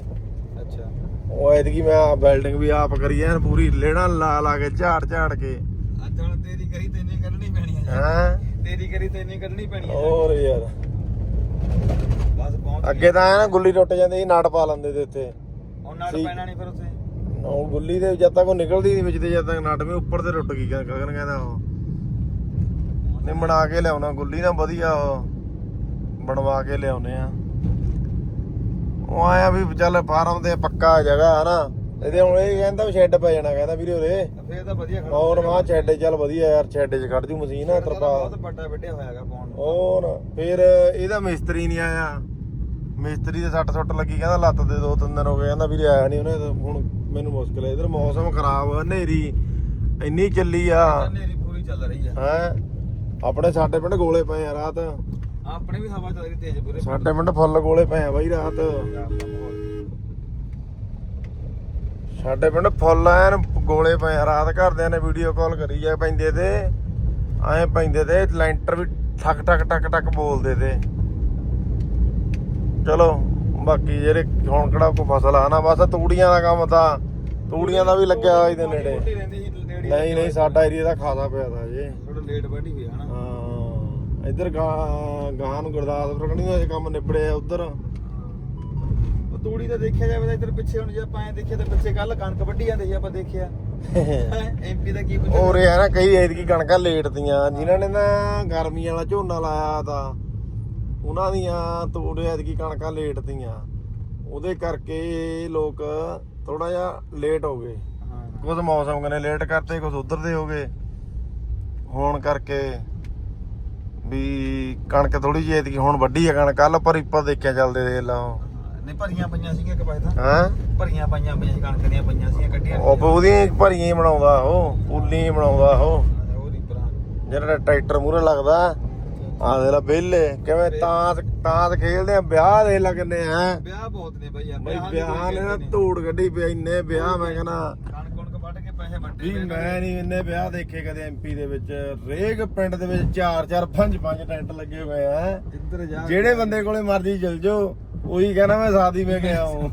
[SPEAKER 2] ਅੱਛਾ।
[SPEAKER 1] ਉਹ ਐਤਕੀ ਮੈਂ ਬਿਲਡਿੰਗ ਵੀ ਆਪ ਕਰੀ ਐ ਪੂਰੀ ਲੇੜਾ ਲਾ ਲਾ ਕੇ ਝਾੜ ਝਾੜ ਕੇ।
[SPEAKER 2] ਅੱਜ ਹੁਣ ਤੇਰੀ ਕਰੀ ਤੈਨੂੰ ਕੱਢਣੀ ਪੈਣੀ ਹੈ
[SPEAKER 1] ਹੈਂ?
[SPEAKER 2] ਤੇਰੀ ਕਰੀ ਤੈਨੂੰ ਕੱਢਣੀ ਪੈਣੀ ਹੈ।
[SPEAKER 1] ਹੋਰ ਯਾਰ।
[SPEAKER 2] ਬਸ ਪਹੁੰਚ
[SPEAKER 1] ਅੱਗੇ ਤਾਂ ਐ ਨਾ ਗੁੱਲੀ ਟੁੱਟ ਜਾਂਦੀ ਸੀ ਨਾਟ ਪਾ ਲੈਂਦੇ ਤੇ ਉੱਤੇ
[SPEAKER 2] ਹੁਣ ਨਾਲ
[SPEAKER 1] ਠੀਕ।
[SPEAKER 2] ਪੈਣਾ ਨਹੀਂ ਫਿਰ ਉੱਥੇ।
[SPEAKER 1] ਉਹ ਗੁੱਲੀ ਦੇ ਜਦ ਤੱਕ ਉਹ ਨਿਕਲਦੀ ਨਹੀਂ ਵਿੱਚ ਤੇ ਜਦ ਤੱਕ ਨਟ ਵੀ ਉੱਪਰ ਤੇ ਟੁੱਟ ਗਈ ਕਹਿੰਦਾ ਗਗਨ ਕਹਿੰਦਾ ਉਹ। ਬਣਾ ਕੇ ਲਿਆਉਣਾ ਗੁੱਲੀ ਨਾ ਵਧੀਆ ਉਹ। ਬਣਵਾ ਕੇ ਲਿਆਉਨੇ ਆ। ਉਹ ਆਇਆ ਵੀ ਚੱਲ ਫਾਰਮ ਤੇ ਪੱਕਾ ਜਗ੍ਹਾ ਹੈ ਨਾ ਇਹਦੇ ਹੁਣ ਇਹ ਕਹਿੰਦਾ ਵੀ ਸ਼ੈੱਡ ਪੈ ਜਾਣਾ ਕਹਿੰਦਾ ਵੀਰੇ ਉਰੇ।
[SPEAKER 2] ਫੇਰ ਤਾਂ ਵਧੀਆ ਖੜਾ
[SPEAKER 1] ਔਰ ਮਾਂ ਸ਼ੈੱਡ ਚੱਲ ਵਧੀਆ ਯਾਰ ਸ਼ੈੱਡ 'ਚ ਖੜ ਜੂ ਮਸ਼ੀਨ ਆ ਤਰਪਾਲ।
[SPEAKER 2] ਬਹੁਤ ਵੱਡਾ ਵੱਡਿਆ ਹੋਇਆਗਾ ਪਾਉਣ ਨੂੰ
[SPEAKER 1] ਹੋਰ ਫਿਰ ਇਹਦਾ ਮਿਸਤਰੀ ਨਹੀਂ ਆਇਆ। ਮਿਸਤਰੀ ਦੇ ਸੱਟ ਸੁੱਟ ਲੱਗੀ ਕਹਿੰਦਾ ਲੱਤ ਦੇ ਦੋ ਤਿੰਨ ਦਿਨ ਹੋ ਗਏ ਕਹਿੰਦਾ ਵੀਰੇ ਆਇਆ ਨਹੀਂ ਉਹਨੇ ਹੁਣ ਮੈਨੂੰ ਮੁਸ਼ਕਲ ਹੈ ਇਧਰ ਮੌਸਮ ਖਰਾਬ ਹਨੇਰੀ ਇੰਨੀ ਚੱਲੀ ਆ।
[SPEAKER 2] ਹਨੇਰੀ ਪੂਰੀ ਚੱਲ ਰਹੀ ਆ।
[SPEAKER 1] ਹੈ? ਆਪਣੇ ਸਾਡੇ ਪਿੰਡ ਗੋਲੇ ਪਏ ਆ ਰਾਤ।
[SPEAKER 2] ਆਪਣੇ ਵੀ ਹਵਾ ਚੱਲ ਰਹੀ ਤੇਜ਼ ਪੂਰੇ।
[SPEAKER 1] ਸਾਡੇ ਪਿੰਡ ਫੁੱਲ ਗੋਲੇ ਪਏ ਆ ਬਾਈ ਰਾਤ। ਸਾਡੇ ਪਿੰਡ ਫੁੱਲ ਐਨ ਗੋਲੇ ਪਏ ਰਾਤ ਘਰਦਿਆਂ ਨੇ ਵੀਡੀਓ ਕਾਲ ਕਰੀ ਜਾ ਪੈਂਦੇ ਤੇ। ਐਂ ਪੈਂਦੇ ਤੇ ਲੈਂਟਰ ਵੀ ਠਕ ਠਕ ਠਕ ਠਕ ਬੋਲਦੇ ਤੇ। ਚਲੋ ਬਾਕੀ ਜਿਹੜੇ ਹੁਣ ਕਿਹੜਾ ਕੋਈ ਫਸਲ ਆ ਨਾ ਬਸ ਤੂੜੀਆਂ ਦਾ ਕੰਮ ਤਾਂ ਤੂੜੀਆਂ ਦਾ ਵੀ ਲੱਗਿਆ ਹੋਇਆ ਇਹਦੇ ਨੇੜੇ। ਨਹੀਂ ਨਹੀਂ ਸਾਡਾ ਏਰੀਆ ਦਾ ਖਾਸਾ ਪਿਆ ਦਾ ਜੇ
[SPEAKER 2] ਥੋੜਾ ਲੇਟ ਵੱਢੀ ਹੋਈ ਹਨਾ।
[SPEAKER 1] ਹਾਂ ਇੱਧਰ ਗਾਂ ਗਾਂ ਨੂੰ ਗੁਰਦਾਸਪੁਰ ਕਣੀ ਦਾ ਕੰਮ ਨਿਬੜਿਆ ਉਧਰ।
[SPEAKER 2] ਤੂੜੀ ਤਾਂ ਦੇਖਿਆ ਜਾਵੇ ਤਾਂ ਇੱਧਰ ਪਿੱਛੇ ਹੁਣ ਜੇ ਆਪਾਂ ਐ ਦੇਖਿਆ ਤਾਂ ਪਿੱਛੇ ਕੱਲ ਕਣਕ ਵੱਢੀ ਜਾਂਦੇ ਸੀ ਆਪਾਂ ਦੇਖਿਆ। [laughs] ਐਮਪੀ ਦਾ ਕੀ ਪੁੱਛਿਆ
[SPEAKER 1] ਹੋਰ ਯਾਰ ਕਈ ਐਤਕੀ ਕਣਕਾਂ ਲੇਟ ਦੀਆਂ ਜਿਨ੍ਹਾਂ ਨੇ ਨਾ ਗਰਮੀ ਵਾਲਾ ਝੋਨਾ ਲਾਇਆ ਤਾਂ ਉਹਨਾਂ ਦੀਆਂ ਤੋੜੇ ਐਤਕੀ ਕਣਕਾਂ ਲੇਟ ਦੀਆਂ ਉਹਦੇ ਕਰਕੇ ਲੋਕ ਥੋੜਾ ਜਿਹਾ ਲੇਟ ਹੋ ਗਏ। ਕੁਝ ਮੌਸਮ ਕਨੇ ਲੇਟ ਕਰਤੇ ਕੁਝ ਉਧਰ ਦੇ ਹੋ ਗਏ। ਹੋਣ ਕਰਕੇ ਵੀ ਕਣਕ ਥੋੜੀ ਜਿਹੀ ਐਤਕੀ ਹੁਣ ਵੱਡੀ ਆ ਕਣਕ ਕੱਲ ਪਰ ਇੱਪਾ ਦੇਖਿਆ ਚੱਲਦੇ ਦੇ ਲਾ
[SPEAKER 2] ਨਹੀਂ ਭਰੀਆਂ ਪਈਆਂ ਸੀਗੀਆਂ ਕਿ ਤਾਂ।
[SPEAKER 1] ਹਾਂ?
[SPEAKER 2] ਭਰੀਆਂ ਪਈਆਂ ਪਈਆਂ ਸੀ ਕਣਕ ਦੀਆਂ ਪਈਆਂ ਸੀਗੀਆਂ ਕੱਢੀਆਂ
[SPEAKER 1] ਉਹ ਉਹਦੀਆਂ ਭਰੀਆਂ ਹੀ ਬਣਾਉਂਦਾ ਉਹ ਪੂਲੀਆਂ ਹੀ ਬਣਾਉਂਦਾ ਉਹ।
[SPEAKER 2] ਉਹ ਰੀਪਰਾਂ
[SPEAKER 1] ਜਿਹੜਾ ਟਰੈਕਟਰ ਮੂਰੇ ਲੱਗਦਾ ਆ ਦੇ ਲਾ ਵਿਹਲੇ ਕਿਵੇਂ ਤਾਂਸ ਤਾਂਸ ਖੇਲਦੇ ਆ ਵਿਆਹ ਦੇ ਲੱਗਨੇ ਆ।
[SPEAKER 2] ਵਿਆਹ ਬਹੁਤ ਨੇ ਬਈ ਯਾਰ
[SPEAKER 1] ਬਈ
[SPEAKER 2] ਵਿਆਹਾਂ
[SPEAKER 1] ਨੇ। ਧੂੜ ਗੱਡੀ ਪਿਆ ਇੰਨੇ ਵਿਆਹ ਮੈਂ ਕਹਿੰਦਾ।
[SPEAKER 2] ਕਣਕ ਕਣਕ ਵੱਢ ਕੇ ਪੈਸੇ ਵੱਟੇ
[SPEAKER 1] ਵੀ ਮੈਂ ਨਹੀਂ ਇੰਨੇ ਵਿਆਹ ਦੇਖੇ ਕਦੇ ਐਮਪੀ ਦੇ ਵਿੱਚ। ਰੇਗ ਪਿੰਡ ਦੇ ਵਿੱਚ 4 4 5 5 ਟੈਂਟ ਲੱਗੇ ਹੋਏ ਆ।
[SPEAKER 2] ਇੱਧਰ ਜਾ
[SPEAKER 1] ਜਿਹੜੇ ਬੰਦੇ ਕੋਲੇ ਮਰਜ਼ੀ ਚਲ ਜਾਓ। ਉਹੀ ਕਹਿੰਦਾ ਮੈਂ ਸ਼ਾਦੀ ਮੇ ਗਿਆ ਹੂੰ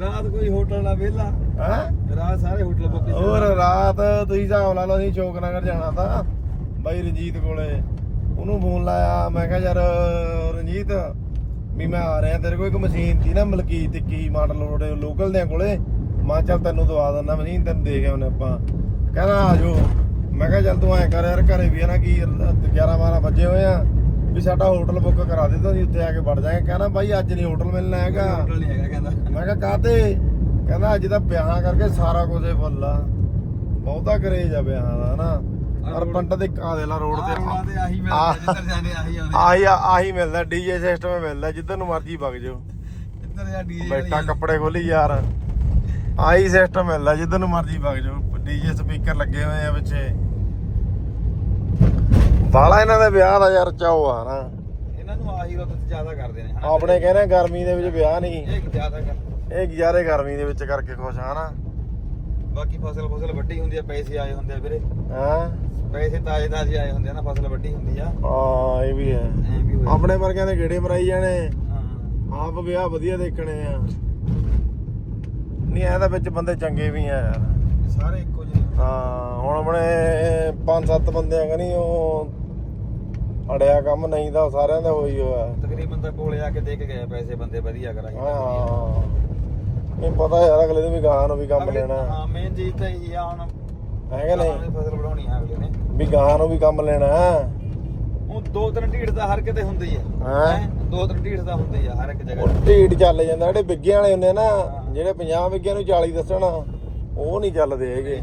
[SPEAKER 2] ਰਾਤ ਕੋਈ ਹੋਟਲ ਨਾ ਵਿਹਲਾ।
[SPEAKER 1] ਹਾਂ?
[SPEAKER 2] ਰਾਤ ਸਾਰੇ ਹੋਟਲ ਬੁੱਕ
[SPEAKER 1] ਹੋਰ ਰਾਤ ਤੁਸੀਂ ਹਿਸਾਬ ਲਾ ਲਓ ਅਸੀਂ ਚੌਕਨਗਰ ਜਾਣਾ ਤਾਂ। ਬਾਈ ਰਣਜੀਤ ਕੋਲੇ। ਉਹਨੂੰ ਫੋਨ ਲਾਇਆ ਮੈਂ ਕਿਹਾ ਯਾਰ ਰਣਜੀਤ ਵੀ ਮੈਂ ਆ ਰਿਹਾ ਤੇਰੇ ਕੋਲ ਇੱਕ ਮਸ਼ੀਨ ਸੀ ਨਾ ਮਲਕੀਤ ਕੀ ਮਾਡਲ ਉਹਦੇ ਲੋਕਲ ਦੇ ਕੋਲੇ। ਮੈਂ ਕਿਹਾ ਚੱਲ ਤੈਨੂੰ ਦਵਾ ਦਿੰਦਾ ਮਸ਼ੀਨ ਤੈਨੂੰ ਦੇ ਗਿਆ ਉਹਨੇ ਆਪਾਂ। ਕਹਿੰਦਾ ਆ ਜਾਓ। ਮੈਂ ਕਿਹਾ ਚੱਲ ਤੂੰ ਐ ਕਰ ਯਾਰ ਘਰੇ ਵੀ ਹੈ ਨਾ ਕੀ 11 12 ਵਜੇ ਹੋਏ ਆ। ਵੀ ਸਾਡਾ ਹੋਟਲ ਬੁੱਕ ਕਰਾ ਦੇ ਤਾਂ ਅਸੀਂ ਉੱਥੇ ਆ ਕੇ ਵੜ ਜਾਾਂਗੇ ਕਹਿੰਦਾ ਬਾਈ ਅੱਜ ਨਹੀਂ ਹੋਟਲ ਮਿਲਣਾ ਹੈਗਾ
[SPEAKER 2] ਹੋਟਲ ਨਹੀਂ ਹੈਗਾ ਕਹਿੰਦਾ।
[SPEAKER 1] ਮੈਂ ਕਿਹਾ ਕਾਤੇ ਕਹਿੰਦਾ ਅੱਜ ਤਾਂ ਵਿਆਹਾਂ ਕਰਕੇ ਸਾਰਾ ਕੁਝ ਹੀ ਫੁੱਲ ਆ। ਬਹੁਤਾ ਕਰੇਜ ਆ ਵਿਆਹਾਂ ਦਾ ਹਨਾ? ਪਰ ਪੰਡਤ ਦੇ ਕਾਦੇਲਾ ਰੋਡ
[SPEAKER 2] ਆਹ ਰੋਡਾਂ
[SPEAKER 1] ਤੇ
[SPEAKER 2] ਆਹੀ। ਮਿਲਦਾ ਜਿੱਧਰ ਜਾਂਦੇ ਆਹੀ ਆਉਂਦੇ।
[SPEAKER 1] ਆਹੀ ਆਹੀ ਮਿਲਦਾ ਡੀਜੇ ਸਿਸਟਮ ਮਿਲਦਾ ਜਿੱਧਰ ਨੂੰ ਮਰਜ਼ੀ ਵਗ ਜਾਓ।
[SPEAKER 2] ਇੱਧਰ ਜਾ ਡੀਜੇ
[SPEAKER 1] ਬੈਠਾ ਕੱਪੜੇ ਖੋਲੀ ਯਾਰ। ਆਹੀ ਸਿਸਟਮ ਮਿਲਦਾ ਜਿੱਧਰ ਨੂੰ ਮਰਜ਼ੀ ਵਗ ਜਾਓ। ਡੀਜੇ ਸਪੀਕਰ ਲੱਗੇ ਹੋਏ ਆ ਪਿੱਛੇ। ਬਾਲਾ ਇਹਨਾਂ ਦੇ ਵਿਆਹ ਦਾ ਯਾਰ ਚਾਓ ਆ ਨਾ।
[SPEAKER 2] ਇਹਨਾਂ ਨੂੰ ਆਹੀ ਰੁੱਤ ਚ ਜ਼ਿਆਦਾ ਕਰਦੇ ਨੇ ਹਨਾ?
[SPEAKER 1] ਆਪਣੇ ਕਹਿੰਦੇ ਗਰਮੀ ਦੇ ਵਿੱਚ ਵਿਆਹ ਨਹੀਂ।
[SPEAKER 2] ਇਹ ਜ਼ਿਆਦਾ ਕਰ
[SPEAKER 1] ਇਹ ਗੁਜ਼ਾਰੇ ਗਰਮੀ ਦੇ ਵਿੱਚ ਕਰਕੇ ਖੁਸ਼ ਆ ਨਾ।
[SPEAKER 2] ਬਾਕੀ ਫਸਲ ਫਸਲ ਵੱਡੀ ਹੁੰਦੀ ਆ ਪੈਸੇ ਆਏ ਹੁੰਦੇ ਆ ਵੀਰੇ।
[SPEAKER 1] ਹਾਂ?
[SPEAKER 2] ਪੈਸੇ ਤਾਜ਼ੇ ਤਾਜ਼ੇ ਆਏ ਹੁੰਦੇ ਆ ਨਾ ਫਸਲ ਵੱਡੀ ਹੁੰਦੀ ਆ।
[SPEAKER 1] ਆ ਇਹ ਵੀ ਹੈ।
[SPEAKER 2] ਐਂ ਵੀ ਹੋਇਆ।
[SPEAKER 1] ਆਪਣੇ ਵਰਗਿਆਂ ਦੇ ਗੇੜੇ ਮਰਾਈ ਜਾਣੇ।
[SPEAKER 2] ਹਾਂ।
[SPEAKER 1] ਆਪ ਵਿਆਹ ਵਧੀਆ ਦੇਖਣੇ ਆ। ਨਹੀਂ ਐ ਤਾਂ ਵਿੱਚ ਬੰਦੇ ਚੰਗੇ ਵੀ ਆ ਯਾਰ।
[SPEAKER 2] ਸਾਰੇ ਇੱਕੋ ਜਿਹੇ ਆ।
[SPEAKER 1] ਹਾਂ ਹੁਣ ਆਪਣੇ ਪੰਜ ਸੱਤ ਬੰਦਿਆਂ ਕਨੀ ਉਹ ਅੜਿਆ ਕੰਮ ਨਹੀਂ ਤਾਂ ਸਾਰਿਆਂ ਦਾ ਹੋਈ ਹੋਇਆ।
[SPEAKER 2] ਤਕਰੀਬਨ ਤਾਂ ਕੋਲੇ ਆ ਕੇ ਦੇ ਕੇ ਗਏ ਪੈਸੇ ਬੰਦੇ ਵਧੀਆ ਕਰਾਈ
[SPEAKER 1] ਹਾਂ ਇਹ ਪਤਾ ਯਾਰ ਅਗਲੇ ਦੇ ਵੀ ਗਾਂ ਨੂੰ ਵੀ ਕੰਮ ਲੈਣਾ।
[SPEAKER 2] ਹਾਂ ਮੇਨ ਚੀਜ਼ ਤਾਂ ਇਹੀ ਆ ਹੁਣ।
[SPEAKER 1] ਹੈ ਕਿ ਨਹੀਂ?
[SPEAKER 2] ਆਪਣੀ ਫਸਲ ਬਣਾਉਣੀ ਆ ਅਗਲੇ ਨੇ।
[SPEAKER 1] ਵੀ ਗਾਂ ਨੂੰ ਵੀ ਕੰਮ ਲੈਣਾ।
[SPEAKER 2] ਉਹ ਦੋ ਤਿੰਨ ਢੀੜ ਤਾਂ ਹਰ ਕਿਤੇ ਹੁੰਦੀ ਆ।
[SPEAKER 1] ਹਾਂ।
[SPEAKER 2] ਦੋ ਤਿੰਨ ਢੀੜ ਤਾਂ ਹੁੰਦੀ ਆ ਹਰ ਇੱਕ ਜਗ੍ਹਾ।
[SPEAKER 1] ਉਹ ਢੀਡ ਚੱਲ ਜਾਂਦਾ ਜਿਹੜੇ ਵਾਲੇ ਹੁੰਦੇ ਨਾ ਜਿਹੜੇ 50 ਵਿੱਗਿਆਂ ਨੂੰ 40 ਦੱਸਣ ਉਹ ਨਹੀਂ ਚੱਲਦੇ ਹੈਗੇ।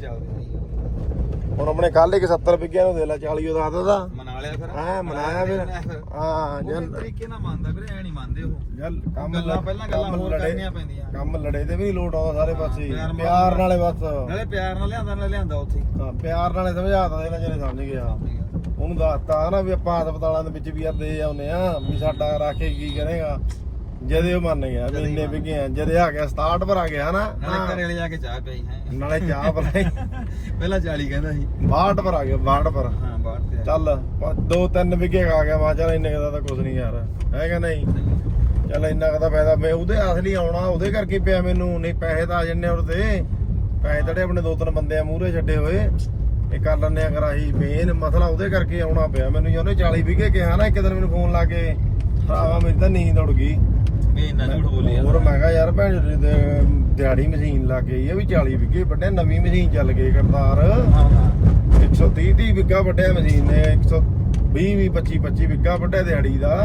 [SPEAKER 1] ਹੁਣ ਆਪਣੇ ਕੱਲ ਇੱਕ 70 ਵਿੱਗਿਆਂ ਨੂੰ ਦੇ ਲਾ 40 ਉਹ ਦੱਸ ਦਾ
[SPEAKER 2] ਮਨਾ ਲਿਆ ਫਿਰ।
[SPEAKER 1] ਹਾਂ ਮਨਾਇਆ ਫਿਰ। ਹਾਂ ਜਨ
[SPEAKER 2] ਤਰੀਕੇ ਨਾਲ ਮੰਨਦਾ ਵੀਰੇ ਐ ਨਹੀਂ ਮੰਨਦੇ ਉਹ।
[SPEAKER 1] ਗੱਲ ਕੰਮ
[SPEAKER 2] ਗੱਲਾਂ ਪਹਿਲਾਂ ਗੱਲਾਂ ਹੋਰ ਕਰਨੀਆਂ ਪੈਂਦੀਆਂ।
[SPEAKER 1] ਕੰਮ ਲੜੇ ਤੇ ਵੀ ਨਹੀਂ ਲੋਟ ਆਉਂਦਾ ਸਾਰੇ ਪਾਸੇ।
[SPEAKER 2] ਪਿਆਰ ਨਾਲ-
[SPEAKER 1] ਬਸ।
[SPEAKER 2] ਨਾਲੇ ਪਿਆਰ ਨਾਲ ਲਿਆਂਦਾ ਨਾਲੇ ਲਿਆਂਦਾ ਉੱਥੇ। ਹੀ।
[SPEAKER 1] ਪਿਆਰ ਨਾਲੇ ਸਮਝਾਤਾ ਇਹਨਾਂ ਜਿਹੜੇ ਸਮਝ ਗਿਆ। ਉਹਨੂੰ ਦੱਸਤਾ ਨਾ ਵੀ ਆਪਾਂ ਹਸਪਤਾਲਾਂ ਦੇ ਵਿੱਚ ਵੀ ਯਾਰ ਦੇ ਆਉਨੇ ਆ ਵੀ ਸਾਡਾ ਰੱਖ ਕੇ ਕੀ ਕਰੇਗਾ। ਜਦੇ ਉਹ ਮੰਨ ਗਿਆ ਵੀ ਇੰਨੇ ਵਿਗੇ ਆ ਜਦੇ ਆ ਗਿਆ ਸਟਾਰਟ ਪਰ ਆ ਗਿਆ ਨਾ
[SPEAKER 2] ਨਾਲੇ ਘਰੇ ਵਾਲੇ ਜਾ ਕੇ ਚਾਹ ਪਈ ਹੈ।
[SPEAKER 1] ਨਾਲੇ ਚਾਹ ਪਲਾਈ [laughs]
[SPEAKER 2] ਪਹਿਲਾਂ 40 ਕਹਿੰਦਾ ਸੀ।
[SPEAKER 1] 62 ਪਰ ਆ ਗਿਆ 62 ਪਰ।
[SPEAKER 2] ਹਾਂ ਬਾਹਰ ਤੇ ਆ।
[SPEAKER 1] ਚੱਲ ਦੋ ਤਿੰਨ ਵਿਗੇ ਖਾ ਗਿਆ ਮਾ ਚੱਲ ਇੰਨੇ ਦਾ ਤਾਂ ਕੁਝ ਨਹੀਂ ਯਾਰ। ਹੈਗਾ ਨਹੀਂ? ਚੱਲ ਇੰਨਾ ਕੁ ਦਾ ਫਾਇਦਾ ਮੈਂ ਉਹਦੇ ਅਸਲੀ ਆਉਣਾ ਉਹਦੇ ਕਰਕੇ ਪਿਆ ਮੈਨੂੰ। ਨਹੀਂ ਪੈਸੇ ਤਾਂ ਆ ਜੰਨੇ ਉਹਦੇ ਪੈਸੇ ਜਿਹੜੇ ਆਪਣੇ ਦੋ ਤਿੰਨ ਬੰਦੇ ਆ ਮੂਹਰੇ ਛੱਡੇ ਹੋਏ। ਇਹ ਕਰ ਲੈਣੇ ਆ ਕਰਾਹੀ। ਮੇਨ ਮਸਲਾ ਉਹਦੇ ਕਰਕੇ ਆਉਣਾ ਪਿਆ। ਮੈਨੂੰ ਜੀ ਉਹਨੇ 40 ਵਿਗੇ ਕਿਹਾ ਨਾ ਇੱਕ ਦਿਨ ਮੈਨੂੰ ਫੋਨ ਲਾ ਕੇ ਭਰਾਵਾ ਮੇਰੀ ਤਾਂ ਨੀਂਦ ਉੜ ਗਈ।
[SPEAKER 2] ਵੀ ਇੰਨਾ ਝੂਠ ਬੋਲੀ
[SPEAKER 1] ਹੋਰ ਮੈਂ ਕਿਹਾ ਯਾਰ ਭੈਣ ਚੋਦ ਦੀ ਦਿਹਾੜੀ ਮਸ਼ੀਨ ਲੱਗ ਗਈ ਇਹ ਵੀ 40 ਵਿਗੇ ਵੱਡੇ ਨਵੀਂ ਮਸ਼ੀਨ ਚੱਲ ਗਈ ਕਰਤਾਰ।
[SPEAKER 2] ਹਾਂ ਹਾਂ।
[SPEAKER 1] 130 30 ਵਿਗਾ ਵੱਡਿਆ ਮਸ਼ੀਨ ਨੇ 120 20 25 25 ਵਿਗਾ ਵੱਡਿਆ ਦਿਹਾੜੀ ਦਾ।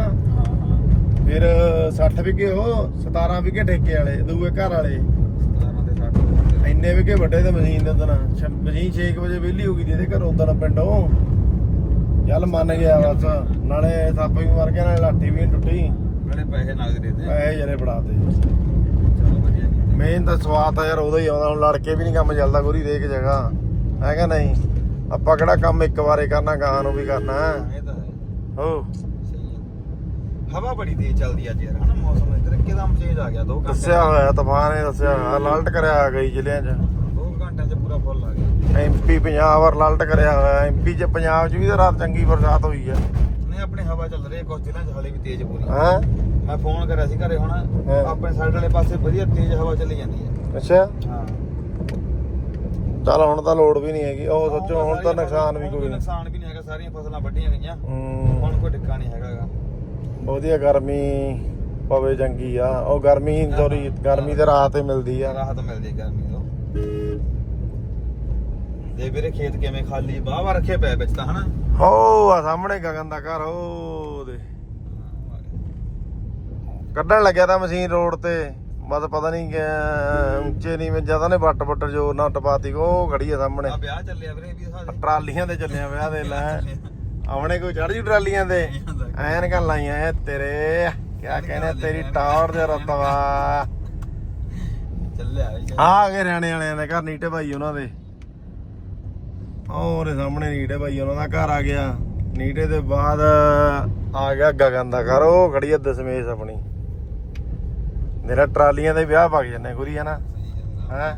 [SPEAKER 1] ਫਿਰ 60 ਵਿਗੇ ਉਹ 17 ਵਿਗੇ ਠੇਕੇ ਵਾਲੇ ਦੂਏ ਘਰ ਵਾਲੇ।
[SPEAKER 2] 17 ਤੇ 60
[SPEAKER 1] ਇੰਨੇ ਵਿਗੇ ਵੱਡੇ ਤੇ ਮਸ਼ੀਨ ਦੇ ਛ- ਮਸ਼ੀਨ 6 ਵਜੇ ਵਿਹਲੀ ਹੋ ਗਈ ਤੇ ਇਹਦੇ ਘਰੋਂ ਉਦਣ ਪਿੰਡੋਂ। ਚੱਲ ਮੰਨ ਗਿਆ ਬਸ ਨਾਲੇ ਸੱਪ ਵੀ ਮਰ ਗਿਆ ਨਾਲੇ ਲਾਠੀ ਵੀ ਟੁੱਟੀ।
[SPEAKER 2] ਨਾਲੇ ਪੈਸੇ ਨਗਦ ਦੇ
[SPEAKER 1] ਪੈਸੇ ਜਰੇ ਫੜਾਤੇ
[SPEAKER 2] ਚਲੋ ਵਧੀਆ ਕੀਤਾ।
[SPEAKER 1] ਮੇਨ ਤਾਂ ਸਵਾਦ ਆ ਯਾਰ ਉਦੋਂ ਹੀ ਆਉਂਦਾ ਹੁਣ ਲੜ ਕੇ ਵੀ ਨਹੀਂ ਕੰਮ ਚੱਲਦਾ ਗੁਰੀ ਦੇ ਕੇ ਜਗ੍ਹਾ। ਹੈਗਾ ਨਹੀਂ? ਆਪਾਂ ਕਿਹੜਾ ਕੰਮ ਇੱਕ ਵਾਰੇ ਕਰਨਾ ਗਾਂ ਨੂੰ ਵੀ ਕਰਨਾ।
[SPEAKER 2] ਇਹ ਤਾਂ ਹੈ।
[SPEAKER 1] ਹੋ।
[SPEAKER 2] ਸਹੀ ਹੈ। ਹਵਾ ਬੜੀ ਤੇਜ਼ ਚੱਲਦੀ ਅੱਜ ਯਾਰ। ਹਨਾ ਮੌਸਮ ਇੱਧਰ ਇੱਕਦਮ ਚੇਂਜ ਆ ਗਿਆ 2 ਘੰਟੇ
[SPEAKER 1] ਦੱਸਿਆ ਹੋਇਆ ਤੂਫਾਨ ਨੇ ਦੱਸਿਆ ਹੋਇਆ। ਅਲਰਟ ਕਰਿਆ ਗਈ ਜ਼ਿਲ੍ਹਿਆਂ 'ਚ।
[SPEAKER 2] 2 ਘੰਟਿਆਂ 'ਚ ਪੂਰਾ ਫੁੱਲ ਆ ਗਿਆ।
[SPEAKER 1] ਐਮਪੀ ਪੰਜਾਬ ਅਲਰਟ ਕਰਿਆ ਹੋਇਆ। ਐਮਪੀ 'ਚ ਪੰਜਾਬ 'ਚ ਵੀ ਤਾਂ ਰਾਤ ਚੰਗੀ ਬਰਸਾਤ ਹੋਈ ਆ।
[SPEAKER 2] ਨਹੀਂ ਆਪਣੇ ਹਵਾ ਚੱਲ ਰਹੀ ਹੈ ਕੁਝ ਦਿਨਾਂ 'ਚ ਹਲੇ ਵੀ ਤੇਜ਼ ਪੂਰੀ।
[SPEAKER 1] ਹਾਂ।
[SPEAKER 2] ਮੈਂ ਫੋਨ ਕਰਿਆ ਸੀ ਘਰੇ ਹੁਣ
[SPEAKER 1] ਹਾਂ।
[SPEAKER 2] ਆਪਣੇ ਸਾਈਡ ਵਾਲੇ ਪਾਸੇ ਵਧੀਆ ਤੇਜ਼ ਹਵਾ ਚੱਲੀ ਜਾਂਦੀ ਹੈ।
[SPEAKER 1] ਅੱਛਾ।
[SPEAKER 2] ਹਾਂ।
[SPEAKER 1] ਚੱਲ ਹੁਣ ਤਾਂ ਲੋੜ ਵੀ ਨਹੀਂ ਹੈਗੀ ਉਹ ਸੱਚੋ ਹੁਣ ਤਾਂ
[SPEAKER 2] ਸਾਰੀਆਂ
[SPEAKER 1] ਨੁਕਸਾਨ ਵੀ ਕੋਈ ਨਹੀਂ।
[SPEAKER 2] ਨੁਕਸਾਨ ਵੀ ਨਹੀਂ ਹੈਗਾ ਸਾਰੀਆਂ ਫਸਲਾਂ ਵੱਢੀਆਂ ਗਈਆਂ।
[SPEAKER 1] ਹੂੰ।
[SPEAKER 2] ਹੁਣ ਕੋਈ ਟਿੱਕਾ ਨਹੀਂ ਹੈਗਾ ਗਾ।
[SPEAKER 1] ਵਧੀਆ ਗਰਮੀ ਪਵੇ ਚੰਗੀ ਆ ਉਹ ਗਰਮੀ ਸੌਰੀ ਗਰਮੀ ਤੇ ਰਾਹਤ ਹੀ ਮਿਲਦੀ ਆ।
[SPEAKER 2] ਰਾਹਤ ਮਿਲਦੀ ਗਰਮੀ ਤੋਂ। ਦੇ ਵੀਰੇ ਖੇਤ ਕਿਵੇਂ ਖਾਲੀ? ਬਾਹਰ ਬਾਹਰ ਰੱਖੇ ਪਏ ਵਿੱਚ ਤਾਂ ਹਨਾ?
[SPEAKER 1] ਹੋ ਆ ਸਾਹਮਣੇ ਗਗਨ ਦਾ ਘਰ ਹੋ ਦੇ। ਕੱਢਣ ਲੱਗਿਆ ਤਾਂ ਮਸ਼ੀਨ ਰੋਡ ਤੇ। ਬਸ ਪਤਾ ਨਹੀਂ ਕਿ ਉੱਚੇ ਨਹੀਂ ਮੈਂ ਜ਼ਿਆਦਾ ਨੇ ਵੱਟ ਵੱਟ ਜੋਰ ਨਾਲ ਟਪਾਤੀ ਉਹ ਖੜੀ ਆ ਸਾਹਮਣੇ।
[SPEAKER 2] ਆ ਵਿਆਹ ਚੱਲਿਆ ਵੀਰੇ ਵੀ ਸਾਡੇ
[SPEAKER 1] ਟਰਾਲੀਆਂ ਤੇ ਚੱਲਿਆ ਵਿਆਹ ਦੇ ਲੈ। ਆਵਣੇ ਕੋਈ ਚੜ ਜੂ ਟਰਾਲੀਆਂ ਤੇ? ਐਨ kan ਲਾਈਆਂ ਐ ਤੇਰੇ। ਕਿਆ ਕਹਿੰਦੇ ਤੇਰੀ ਟਾਵਰ ਦੇ ਰਤਵਾ।
[SPEAKER 2] ਚੱਲਿਆ ਵੀ
[SPEAKER 1] ਆ ਆ ਗਏ ਰਹਿਣੇ ਵਾਲਿਆਂ ਦੇ ਘਰ ਨੀਟੇ ਭਾਈ ਉਹਨਾਂ ਦੇ। ਉਹਦੇ ਸਾਹਮਣੇ ਨੀਟੇ ਭਾਈ ਉਹਨਾਂ ਦਾ ਘਰ ਆ ਗਿਆ। ਨੀਟੇ ਦੇ ਬਾਅਦ ਆ ਗਿਆ ਗਗਨ ਦਾ ਘਰ ਉਹ ਖੜੀ ਆ ਦਸਮੇਸ਼ ਆਪਣੀ। ਮੇਰਾ ਟਰਾਲੀਆਂ ਦੇ ਵਿਆਹ ਪਾ ਜਾਂਦੇ ਗੁਰੀ ਹੈ ਨਾ ਹੈਂ?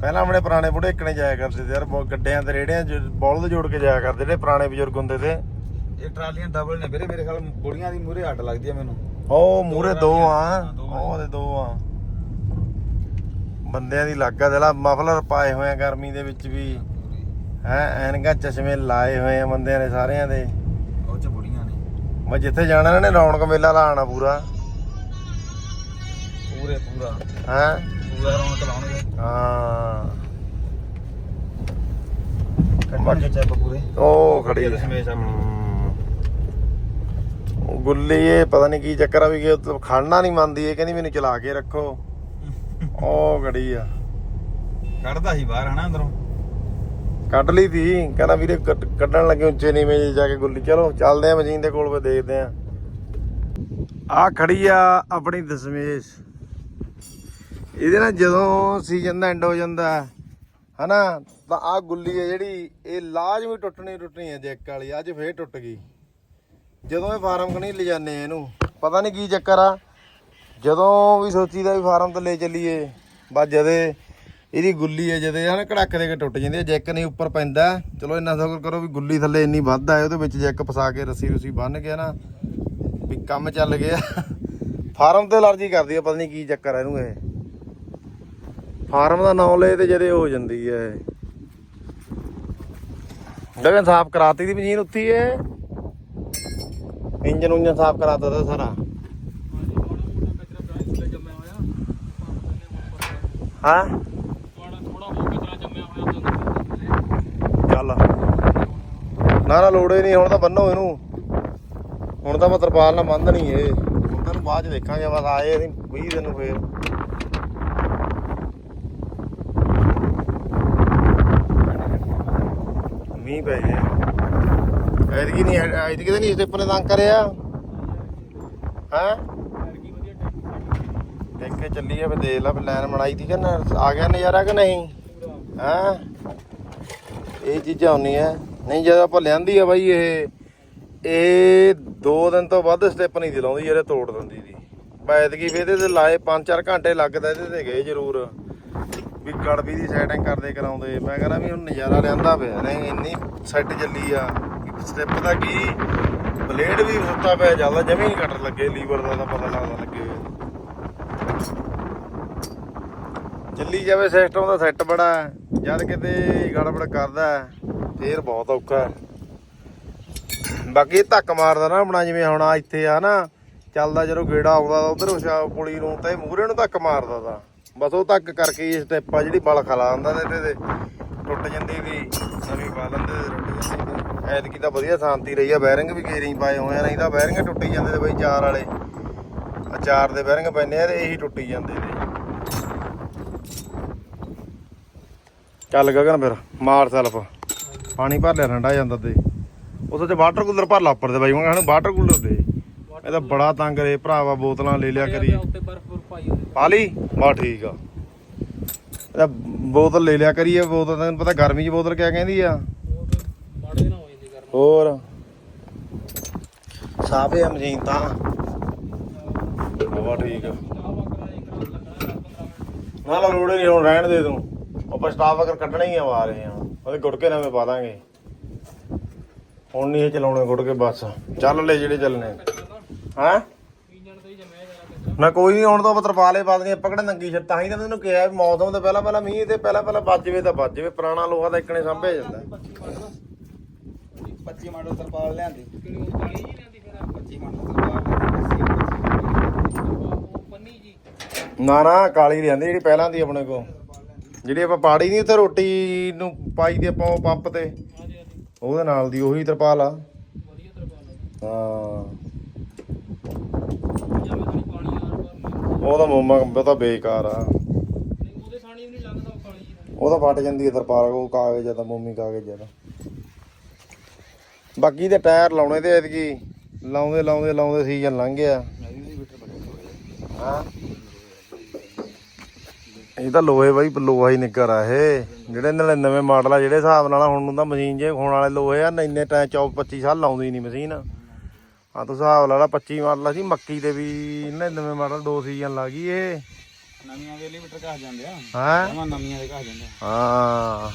[SPEAKER 1] ਪਹਿਲਾਂ ਆਪਣੇ ਪੁਰਾਣੇ ਬੁੜੇ ਇੱਕਣੇ ਜਾਇਆ ਕਰਦੇ ਸੀ ਯਾਰ ਬਹੁਤ ਗੱਡਿਆਂ ਤੇ ਰੇੜਿਆਂ 'ਚ ਬੌਲਦ ਜੋੜ ਕੇ ਜਾਇਆ ਕਰਦੇ ਜਿਹੜੇ ਪੁਰਾਣੇ ਬਜ਼ੁਰਗ ਹੁੰਦੇ ਤੇ।
[SPEAKER 2] ਇਹ ਟਰਾਲੀਆਂ ਡਬਲ ਨੇ ਵੀਰੇ ਮੇਰੇ ਖਿਆਲ ਬੁੜੀਆਂ ਦੀ ਮੂਰੇ ਅੱਡ ਲੱਗਦੀ ਆ ਮੈਨੂੰ।
[SPEAKER 1] ਉਹ ਮੂਰੇ ਦੋ ਆ
[SPEAKER 2] ਹਾਂ, ਦੋ ਆ।
[SPEAKER 1] ਉਹ ਦੇ ਦੋ ਆ। ਬੰਦਿਆਂ ਦੀ ਲੱਗਾ ਦੇਲਾ ਮਫਲਰ ਪਾਏ ਹੋਏ ਆ ਗਰਮੀ ਦੇ ਵਿੱਚ ਵੀ। ਹੈ ਐਨਕਾਂ ਚਸ਼ਮੇ ਲਾਏ ਹੋਏ ਆ ਬੰਦਿਆਂ ਨੇ ਸਾਰਿਆਂ ਦੇ।
[SPEAKER 2] ਉਹ ਚ ਬੁੜੀਆਂ ਨੇ।
[SPEAKER 1] ਮੈਂ ਜਿੱਥੇ ਜਾਣਾ ਇਹਨਾਂ ਨੇ ਰੌਣਕ ਮੇਲਾ ਲਾਣਾ ਪੂਰਾ।
[SPEAKER 2] ਪੂਰੇ ਪੂਰਾ।
[SPEAKER 1] ਹੈ?
[SPEAKER 2] ਪੂਰਾ ਰੌਣਕ ਲਾਉਣਗੇ।
[SPEAKER 1] ਹਾਂ।
[SPEAKER 2] ਕੱਢਣਗੇ ਚੱਪ ਪੂਰੇ।
[SPEAKER 1] ਉਹ ਖੜੀ। ਹਮ। ਉਹ ਗੁੱਲੀ ਇਹ ਪਤਾ ਨਹੀਂ ਕੀ ਚੱਕਰ ਆ ਵੀ ਕਿ ਖੜਨਾ ਨਹੀਂ ਮੰਨਦੀ ਇਹ ਕਹਿੰਦੀ ਮੈਨੂੰ ਚਲਾ ਕੇ ਰੱਖੋ। [laughs] ਉਹ ਖੜੀ ਆ।
[SPEAKER 2] ਕੱਢਦਾ ਸੀ ਬਾਹਰ ਹਨਾ ਅੰਦਰੋਂ?
[SPEAKER 1] ਕੱਢ ਲਈ ਤੀ। ਕਹਿੰਦਾ ਵੀਰੇ ਕੱਢਣ ਲੱਗੇ ਉੱਚੇ ਨੀਵੇਂ ਜਿਹੇ ਜਾ ਕੇ ਗੁੱਲੀ। ਚਲੋ, ਚੱਲਦੇ ਆ ਮਸ਼ੀਨ ਦੇ ਕੋਲ ਫੇ ਦੇਖਦੇ ਆ। ਆ ਖੜੀ ਆ ਆਪਣੀ ਦਸਮੇਸ਼। ਇਹਦੇ ਨਾਲ ਜਦੋਂ ਸੀਜ਼ਨ ਦਾ ਐਂਡ ਹੋ ਜਾਂਦਾ, ਹਨਾ, ਤਾਂ ਆ ਗੁੱਲੀ ਹੈ ਜਿਹੜੀ, ਇਹ ਲਾਜ਼ਮੀ ਟੁੱਟਣੀ ਟੁੱਟਣੀ ਹੈ ਜੈਕ ਵਾਲੀ, ਅੱਜ ਫੇਰ ਟੁੱਟ ਗਈ। ਜਦੋਂ ਇਹ ਫਾਰਮ ਕਣੀ ਲਿਜਾਨੇ ਆ ਇਹਨੂੰ, ਪਤਾ ਨਹੀਂ ਕੀ ਚੱਕਰ ਆ। ਜਦੋਂ ਵੀ ਸੋਚੀਦਾ ਵੀ ਫਾਰਮ ਤੋਂ ਲੈ ਚੱਲੀਏ, ਬਸ ਜਦੇ ਇਹਦੀ ਗੁੱਲੀ ਹੈ ਜਦੇ ਹਨਾ ਕੜਕ ਦੇ ਕੇ ਟੁੱਟ ਜਾਂਦੀ ਹੈ ਜੈਕ ਨਹੀਂ ਉੱਪਰ ਪੈਂਦਾ। ਚਲੋ ਇੰਨਾ ਸ਼ੁਕਰ ਕਰੋ ਵੀ ਗੁੱਲੀ ਥੱਲੇ ਇੰਨੀ ਵੱਧ ਆ ਉਹਦੇ ਵਿੱਚ ਜੈਕ ਫਸਾ ਕੇ ਰੱਸੀ ਰੁਸੀ ਬੰਨ ਕੇ ਨਾ ਵੀ ਕੰਮ ਚੱਲ ਗਿਆ। ਫਾਰਮ ਤੇ ਅਲਰਜੀ ਕਰਦੀ ਆ ਪਤਾ ਨਹੀਂ ਕੀ ਚੱਕਰ ਹੈ ਇਹਨੂੰ ਇਹ। ਫਾਰਮ ਦਾ ਨਾਮ ਲੈ ਤੇ ਜਦੇ ਹੋ ਜਾਂਦੀ ਹੈ। ਗਗਨ ਸਾਫ਼ ਕਰਾਤੀ ਦੀ ਮਸ਼ੀਨ ਉੱਤੀ ਹੈ ਇੰਜਨ ਉਂਜਨ ਸਾਫ਼ ਕਰਾਤਾ ਤਾ ਸਾਰਾ। ਹਾਂ ਚੱਲ ਨਾ ਨਾ ਲੋੜੇ ਨਹੀਂ, ਹੁਣ ਤਾਂ ਬੰਨੋ ਇਹਨੂੰ। ਹੁਣ ਤਾਂ ਮੈਂ ਤਰਪਾਲ ਨਾਲ ਬੰਨਣੀ ਏ। ਹੁਣ ਤੈਨੂੰ ਬਾਅਦ ਚ ਦੇਖਾਂਗੇ, ਬਸ ਆਏ ਅਸੀਂ 20 ਦਿਨ ਨੂੰ ਫੇਰ। ਮੀਂਹ ਪੈ ਗਿਆ। ਐਤਕੀ ਨਹੀਂ ਐਤਕੀ ਤਾਂ ਨਹੀਂ ਸਟੈਪ ਨੇ ਤੰਗ ਕਰਿਆ। ਹਾਂ? ਦੇਖ ਕੇ ਚੱਲੀ ਆ ਵੀ ਦੇਖ ਲਾ ਵੀ ਬਣਾਈ ਦੀ ਕਿ ਨਾ, ਆ ਗਿਆ ਨਜ਼ਾਰਾ ਕਿ ਨਹੀਂ? ਹਾਂ? ਇਹ ਚੀਜ਼ਾਂ ਹੁੰਦੀਆਂ। ਨਹੀਂ, ਜਦੋਂ ਆਪਾਂ ਲਿਆਂਦੀ ਆ ਬਾਈ ਇਹ ਇਹ 2 ਦਿਨ ਤੋਂ ਵੱਧ ਸਟੈਪ ਨਹੀਂ ਦਿਲਾਉਂਦੀ ਜਿਹੜੇ ਤੋੜ ਦਿੰਦੀ ਦੀ ਬੈਦਗੀ ਵੀ ਇਹਦੇ ਤੇ ਲਾਏ 5-4 ਘੰਟੇ ਲੱਗਦਾ, ਇਹਦੇ ਤੇ ਗਏ ਜ਼ਰੂਰ। ਵੀ ਗੜਬੀ ਦੀ ਸੈਟਿੰਗ ਕਰਦੇ ਕਰਾਉਂਦੇ। ਮੈਂ ਕਹਿੰਦਾ ਵੀ ਹੁਣ ਨਜ਼ਾਰਾ ਲਿਆਂਦਾ ਪਿਆ। ਨਹੀਂ, ਇੰਨੀ ਸੈੱਟ ਚੱਲੀ ਆ। ਸਟੈਪ ਦਾ ਕੀ ਬਲੇਡ ਵੀ ਸੁੱਤਾ ਪਿਆ ਚੱਲਦਾ ਜਮੀ ਨਹੀਂ ਕੱਟ ਲੱਗੇ ਲੀਵਰ ਦਾ ਤਾਂ ਪਤਾ ਲੱਗਦਾ ਲੱਗੇ ਚੱਲੀ ਜਾਵੇ ਸਿਸਟਮ ਦਾ ਸੈੱਟ ਬੜਾ। ਜਦ ਕਿਤੇ ਗੜਬੜ ਕਰਦਾ ਫੇਰ ਬਹੁਤ ਔਖਾ ਬਾਕੀ ਧੱਕ ਮਾਰਦਾ ਨਾ ਆਪਣਾ, ਜਿਵੇਂ ਹੁਣ ਆ ਇੱਥੇ ਆ ਨਾ, ਚੱਲਦਾ ਜਦੋਂ ਗੇੜਾ ਆਉਂਦਾ ਤਾਂ ਉਧਰ ਉਸ਼ਾ ਪੁਲੀ ਨੂੰ ਤਾਂ ਇਹ ਮੂਹਰੇ ਨੂੰ ਧੱਕ ਮਾਰਦਾ ਤਾ। ਬਸ ਉਹ ਧੱਕ ਕਰਕੇ ਹੀ ਸਟੈਪ ਆ ਜਿਹੜੀ ਬਲ ਖਲਾ ਆਂਦਾ ਤੇ ਇਹਦੇ ਟੁੱਟ ਜਾਂਦੀ ਵੀ, ਨਵੀਂ ਪਾ ਲੈਂਦੇ ਟੁੱਟ ਜਾਂਦੀ ਐਤਕੀ ਤਾਂ ਵਧੀਆ ਸ਼ਾਂਤੀ ਰਹੀ ਆ, ਬੈਰਿੰਗ ਵੀ ਗੇਰੀ ਪਾਏ ਹੋਏ ਆ, ਨਹੀਂ ਤਾਂ ਬੈਰਿੰਗ ਟੁੱਟੀ ਜਾਂਦੇ ਤੇ ਬਈ ਚਾਰ ਵਾਲੇ ਆ ਚਾਰ ਦੇ ਬੈਰਿੰਗ ਪੈਨੇ ਆ ਤੇ ਇਹੀ ਟੁੱਟੀ ਜਾਂਦੇ ਨੇ ਚੱਲ ਗਗਨ ਫਿਰ, ਮਾਰ ਸੈਲਫ। ਪਾਣੀ ਭਰ ਲਿਆ, ਠੰਡਾ ਜਾਂਦਾ ਤੇ ਉਸ ਤੇ ਵਾਟਰ ਕੂਲਰ ਭਰ ਲਾ ਉੱਪਰ ਤੇ ਬਾਈ, ਮੈਂ ਵਾਟਰ ਕੂਲਰ ਦੇ। ਇਹ ਤਾਂ ਬੜਾ ਤੰਗ ਰੇ ਭਰਾਵਾ, ਬੋਤਲਾਂ ਲੈ ਲਿਆ ਕਰੀ। ਪਾ ਲਈ? ਬਾ ਠੀਕ ਆ। ਇਹ ਬੋਤਲ ਲੈ ਲਿਆ ਕਰੀਏ ਬੋਤਲ ਤੈਨੂੰ ਪਤਾ ਗਰਮੀ 'ਚ ਬੋਤਲ ਕਿਆ ਕਹਿੰਦੀ ਆ? ਹੋਰ। ਸਾਫ਼ ਹੈ ਮਸ਼ੀਨ ਤਾਂ। ਬਾ ਠੀਕ ਆ। ਨਾ ਲਾ ਲੋੜੇ ਨਹੀਂ ਹੁਣ, ਰਹਿਣ ਦੇ ਤੂੰ। ਆਪਾਂ ਸਟਾਫ ਅਗਰ ਕੱਢਣਾ ਹੀ ਆ ਆ ਰਹੇ ਆ। ਉਹਦੇ ਗੁੜਕੇ ਨਵੇਂ ਪਾ ਦਾਂਗੇ। ਹੁਣ ਨਹੀਂ ਇਹ ਚਲਾਉਣੇ ਗੁੜਕੇ ਬਸ। ਚੱਲ ਲੈ ਜਿਹੜੇ ਚੱਲਣੇ। ਹਾਂ? ਨਾ ਕੋਈ ਨਹੀਂ ਹੁਣ ਤਾਂ ਆਪਾਂ ਤਰਪਾਲੇ ਪਾ ਦਈਏ ਪਕੜ ਨੰਗੀ ਛੱਤ। ਤਾਂ ਹੀ ਤਾਂ ਮੈਨੂੰ ਕਿਹਾ ਵੀ ਮੌਸਮ ਤੋਂ ਪਹਿਲਾਂ ਪਹਿਲਾਂ ਮੀਂਹ ਤੇ ਪਹਿਲਾਂ ਪਹਿਲਾਂ ਵੱਜ ਜਵੇ ਤਾਂ ਵੱਜ ਜਵੇ। ਪੁਰਾਣਾ ਲੋਹਾ ਤਾਂ ਇੱਕਣੇ ਸਾਂਭਿਆ ਜਾਂਦਾ।
[SPEAKER 2] 25 ਮਾਡਲ ਤਰਪਾਲ ਲਿਆਂਦੀ।
[SPEAKER 3] ਕਿਹੜੀ ਉਹ ਕਾਲੀ ਜੀ ਲੈਂਦੀ ਫਿਰ
[SPEAKER 2] 25 ਮਾਡਲ ਤਰਪਾਲ
[SPEAKER 3] ਉਹ ਪੰਨੀ ਜੀ।
[SPEAKER 1] ਨਾ ਨਾ ਕਾਲੀ ਲਿਆਂਦੀ ਜਿਹੜੀ ਪਹਿਲਾਂ ਦੀ ਆਪਣੇ ਕੋ ਜਿਹੜੀ ਆਪਾਂ ਪਾੜੀ ਨਹੀਂ, ਉੱਥੇ ਰੋਟੀ ਨੂੰ ਪਾਈ ਦੀ ਆਪਾਂ ਉਹ ਪੰਪ ਤੇ। ਉਹਦੇ ਨਾਲ ਦੀ ਉਹੀ ਤਰਪਾਲ ਆ।
[SPEAKER 3] ਵਧੀਆ ਤਰਪਾਲ ਹੈ।
[SPEAKER 1] ਹਾਂ
[SPEAKER 3] ਜਿਵੇਂ ਸਾਡੀ ਪਾਣੀ ਆ ਰਿਹਾ
[SPEAKER 1] ਮੋਮਾ, ਉਹ ਤਾਂ ਬੇਕਾਰ ਆ।
[SPEAKER 3] ਉਹਦੇ ਸਾਣੀ ਵੀ ਨਹੀਂ ਲੱਗਦਾ ਉਹ
[SPEAKER 1] ਉਹ ਤਾਂ ਫਟ ਜਾਂਦੀ ਹੈ ਤਰਪਾਲ, ਉਹ ਕਾਗਜ਼ ਆ ਤਾਂ ਮੋਮੀ ਕਾਗਜ਼ ਆ ਬਾਕੀ ਦੇ ਟਾਇਰ ਲਾਉਣੇ ਤੇ ਐਤਕੀ ਲਾਉਂਦੇ ਲਾਉਂਦੇ ਲਾਉਂਦੇ ਸੀਜ਼ਨ ਲੰਘ ਗਿਆ। ਹਾਂ। ਇਹ ਤਾਂ ਲੋਹੇ ਬਾਈ ਲੋਹਾ ਹੀ ਨਿੱਗਰ ਆ ਇਹ। ਜਿਹੜੇ 99 ਮਾਡਲ ਆ ਜਿਹੜੇ ਹਿਸਾਬ ਨਾਲ ਹੁਣ ਨੂੰ ਤਾਂ ਮਸ਼ੀਨ ਜੇ ਹੋਣ ਵਾਲੇ ਲੋਹੇ ਆ ਇੰਨੇ ਟਾਈਮ 24 25 ਸਾਲ ਲਾਉਂਦੀ ਨਹੀਂ ਮਸ਼ੀਨ। ਆ ਤੂੰ ਹਿਸਾਬ ਲਾ ਲਾ 25 ਮਾਡਲ ਸੀ ਮੱਕੀ ਦੇ ਵੀ 99 ਮਾਡਲ ਦੋ ਸੀਜ਼ਨ ਲਾ ਗਈ ਇਹ।
[SPEAKER 2] ਨਵੀਆਂ ਦੇ ਲੀਟਰ ਘਸ ਜਾਂਦੇ ਆ।
[SPEAKER 1] ਹਾਂ?
[SPEAKER 2] ਨਵੀਆਂ ਦੇ ਘਸ ਜਾਂਦੇ ਆ।
[SPEAKER 1] ਹਾਂ।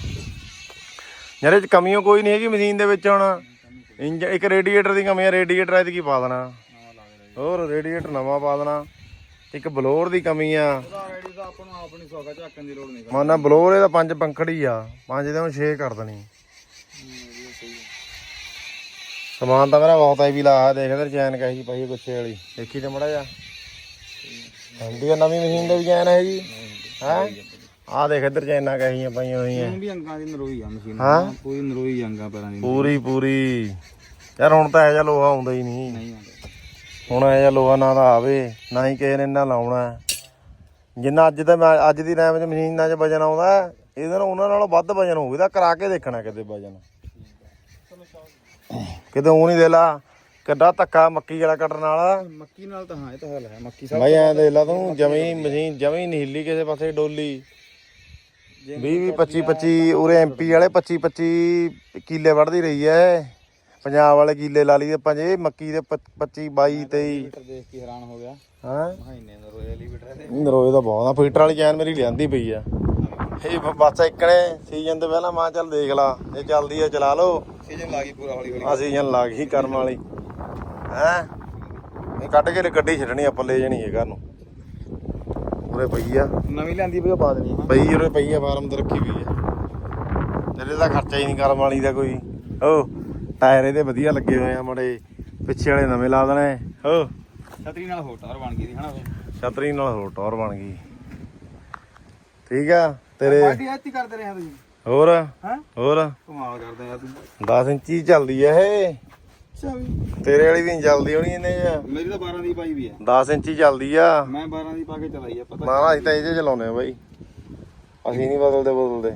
[SPEAKER 1] ਯਾਰ ਇਹ ਚ ਕਮੀਓ ਕੋਈ ਨਹੀਂ ਹੈਗੀ ਮਸ਼ੀਨ ਦੇ ਵਿੱਚ ਹੁਣ। ਇੰਜਨ ਇੱਕ ਰੇਡੀਏਟਰ ਦੀ ਕਮੀ ਆ ਰੇਡੀਏਟਰ ਐਤਕੀ ਪਾ ਦੇਣਾ।
[SPEAKER 2] ਨਵਾਂ ਕੇ
[SPEAKER 1] ਹੋਰ ਰੇਡੀਏਟਰ ਨਵਾਂ ਪਾ ਦੇਣਾ। ਇੱਕ ਬਲੋਰ ਦੀ ਕਮੀ ਆ।
[SPEAKER 2] ਉਹਦਾ ਰੈਡੀ ਦਾ ਆਪਾਂ ਨੂੰ ਆਪਣੀ ਸੌਗਾ ਝਾਕਣ ਦੀ ਲੋੜ ਨਹੀਂ
[SPEAKER 1] ਮਾਨਾ ਬਲੋਰ ਇਹਦਾ ਪੰਜ ਪੰਖੜੀ ਆ। ਪੰਜ ਦੇ ਹੁਣ 6 ਕਰ ਦੇਣੀ। ਸਮਾਨ ਤਾਂ ਮੇਰਾ ਬਹੁਤ ਹੈਵੀ ਲਾਇਆ ਦੇਖ ਇਧਰ ਚੈਨ ਕਹੀ ਪਈ ਗੁੱਛੇ ਵਾਲੀ। ਦੇਖੀ ਤੇ ਮੜਾ ਜਾ ਹੁੰਦੀ ਆ ਨਵੀਂ ਮਸ਼ੀਨ ਦੇ ਵੀ ਚੈਨ ਹੈ ਜੀ ਹੈ? ਆ ਦੇਖ ਇਧਰ ਚੈਨਾਂ ਕਹੀਆਂ ਪਈਆਂ ਹੋਈਆਂ।
[SPEAKER 2] ਵੀ ਅੰਗਾਂ ਦੀ ਨਰੋਈ ਆ ਮਸ਼ੀਨ
[SPEAKER 1] ਹਾਂ?
[SPEAKER 2] ਪੂਰੀ ਨਰੋਈ ਅੰਗਾਂ ਪੈਰਾਂ ਦੀ।
[SPEAKER 1] ਪੂਰੀ ਪੂਰੀ। ਯਾਰ ਹੁਣ ਤਾਂ ਇਹ ਜਿਹਾ ਲੋਹਾ ਆਉਂਦਾ ਹੀ ਨਹੀਂ।
[SPEAKER 2] ਨਹੀਂ ਆਉਂਦੇ।
[SPEAKER 1] ਹੁਣ ਇਹ ਲੋਹਾ ਨਾ ਤਾਂ ਆਵੇ ਨਾ ਹੀ ਕਿਸੇ ਨੇ ਇਹਨਾਂ ਲਾਉਣਾ। ਜਿੰਨਾ ਅੱਜ ਦਾ ਮੈਂ ਅੱਜ ਦੀ ਟਾਈਮ 'ਚ ਮਸ਼ੀਨਾਂ 'ਚ ਵਜਨ ਆਉਂਦਾ ਇਹਦੇ ਨਾਲ ਉਹਨਾਂ ਨਾਲੋਂ ਵੱਧ ਵਜਨ ਹੋਊਗਾ। ਇਹਦਾ ਕਰਾ ਕੇ ਦੇਖਣਾ ਕਿਤੇ ਵਜਨ। ਕਿਤੇ ਉਹ ਨਹੀਂ ਦੇ ਲਾ ਕਿੱਡਾ ਧੱਕਾ ਮੱਕੀ ਵਾਲਾ ਕੱਟਣ ਵਾਲਾ।
[SPEAKER 2] ਮੱਕੀ ਨਾਲ ਤਾਂ ਹਾਂ ਇਹ ਤਾਂ ਹਾਲ ਹੈ। ਮੱਕੀ ਸਭ
[SPEAKER 1] ਬਾਈ ਐਂ ਦੇ ਲਾ ਤੂੰ ਜਮੀ ਮਸ਼ੀਨ ਜਮੀ ਨਹੀਂ ਹਿੱਲੀ ਕਿਸੇ ਪਾਸੇ ਡੋਲੀ। 20 20 25 25 ਉਰੇ ਐਮਪੀ ਵਾਲੇ 25 25 ਕਿੱਲੇ ਵੜਦੀ ਰਹੀ ਐ। ਪੰਜਾਬ ਵਾਲੇ ਕਿੱਲੇ ਲਾ ਲਈ ਆਪਾਂ ਜੇ ਮੱਕੀ ਦੇ 25 22 23
[SPEAKER 2] ਲੀਟਰ ਦੇਖ ਕੇ ਹੈਰਾਨ ਹੋ ਗਿਆ।
[SPEAKER 1] ਹਾਂ?
[SPEAKER 2] ਮਹੀਨੇ ਦੇ।
[SPEAKER 1] ਨਰੋਏ ਦਾ ਬਹੁਤ ਆ ਫੀਟਰ ਵਾਲੀ ਚੈਨ ਮੇਰੀ ਲਿਆਂਦੀ ਪਈ ਆ। ਇਹ ਬਸ ਇੱਕਣੇ ਸੀਜ਼ਨ ਤੋਂ ਪਹਿਲਾਂ ਮਾਂ ਚੱਲ ਦੇਖ ਲਾ ਜੇ ਚੱਲਦੀ ਆ ਚਲਾ ਲਓ।
[SPEAKER 2] ਸੀਜ਼ਨ ਲਾ ਗਈ ਪੂਰਾ ਹੌਲੀ ਹੌਲੀ।
[SPEAKER 1] ਆ ਸੀਜ਼ਨ ਲੱਗ ਗਈ ਕਰਮ ਵਾਲੀ। ਹੈ? ਇਹ ਕੱਢ ਕੇ ਗੱਡੀ ਛੱਡਣੀ ਆਪਾਂ ਲੈ ਜਾਣੀ ਹੈ ਘਰ ਨੂੰ ਉਰੇ ਪਈ ਆ।
[SPEAKER 2] ਨਵੀਂ ਲਿਆਂਦੀ ਵੀ ਉਹ ਪਾ ਦੇਣੀ ਹਾਂ
[SPEAKER 1] ਪਈ ਉਰੇ ਪਈ ਆ ਫਾਰਮ ਤੇ ਰੱਖੀ ਹੋਈ ਆ। ਤੇਰੇ ਦਾ ਖਰਚਾ ਹੀ ਨਹੀਂ ਕਰਮ ਵਾਲੀ ਦਾ ਕੋਈ। ਓ। ਟਾਇਰ ਇਹਦੇ ਵਧੀਆ ਲੱਗੇ ਹੋਏ ਆ ਮੜੇ। ਪਿੱਛੇ ਵਾਲੇ ਨਵੇਂ ਲਾ ਦੇਣੇ। ਓ
[SPEAKER 2] ਛਤਰੀ ਨਾਲ ਹੋਰ ਟਾਰ ਬਣ ਗਈ ਦੀ ਹਨਾ
[SPEAKER 1] ਛਤਰੀ ਨਾਲ ਹੋਰ ਟੌਰ ਬਣ ਗਈ। ਠੀਕ ਆ ਤੇਰੇ
[SPEAKER 2] ਪਾਰਟੀ ਐਤੀ ਕਰਦੇ ਰਹੇ ਆ ਤੁਸੀਂ।
[SPEAKER 1] ਹੋਰ?
[SPEAKER 2] ਹਾਂ?
[SPEAKER 1] ਹੋਰ?
[SPEAKER 2] ਕਮਾਲ ਕਰਦੇ ਆ ਤੁਸੀਂ।
[SPEAKER 1] 10 ਇੰਚੀ ਚੱਲਦੀ ਆ ਇਹ। ਤੇਰੇ ਵਾਲੀ ਵੀ ਚੱਲਦੀ ਹੋਣੀ ਇਹਨੇ।
[SPEAKER 2] ਮੇਰੀ ਤਾਂ 12 ਦੀ ਪਾਈ ਵੀ ਆ।
[SPEAKER 1] 10 ਇੰਚੀ ਚੱਲਦੀ ਆ।
[SPEAKER 2] ਮੈਂ 12 ਦੀ ਪਾ ਕੇ ਚਲਾਈ ਆ ਪਤਾ
[SPEAKER 1] ਨਾ ਅਸੀਂ ਤਾਂ ਇਹ 'ਚ ਚਲਾਉਨੇ ਆ ਬਾਈ। ਅਸੀਂ ਨਹੀਂ ਬਦਲਦੇ ਬਦਲਦੇ।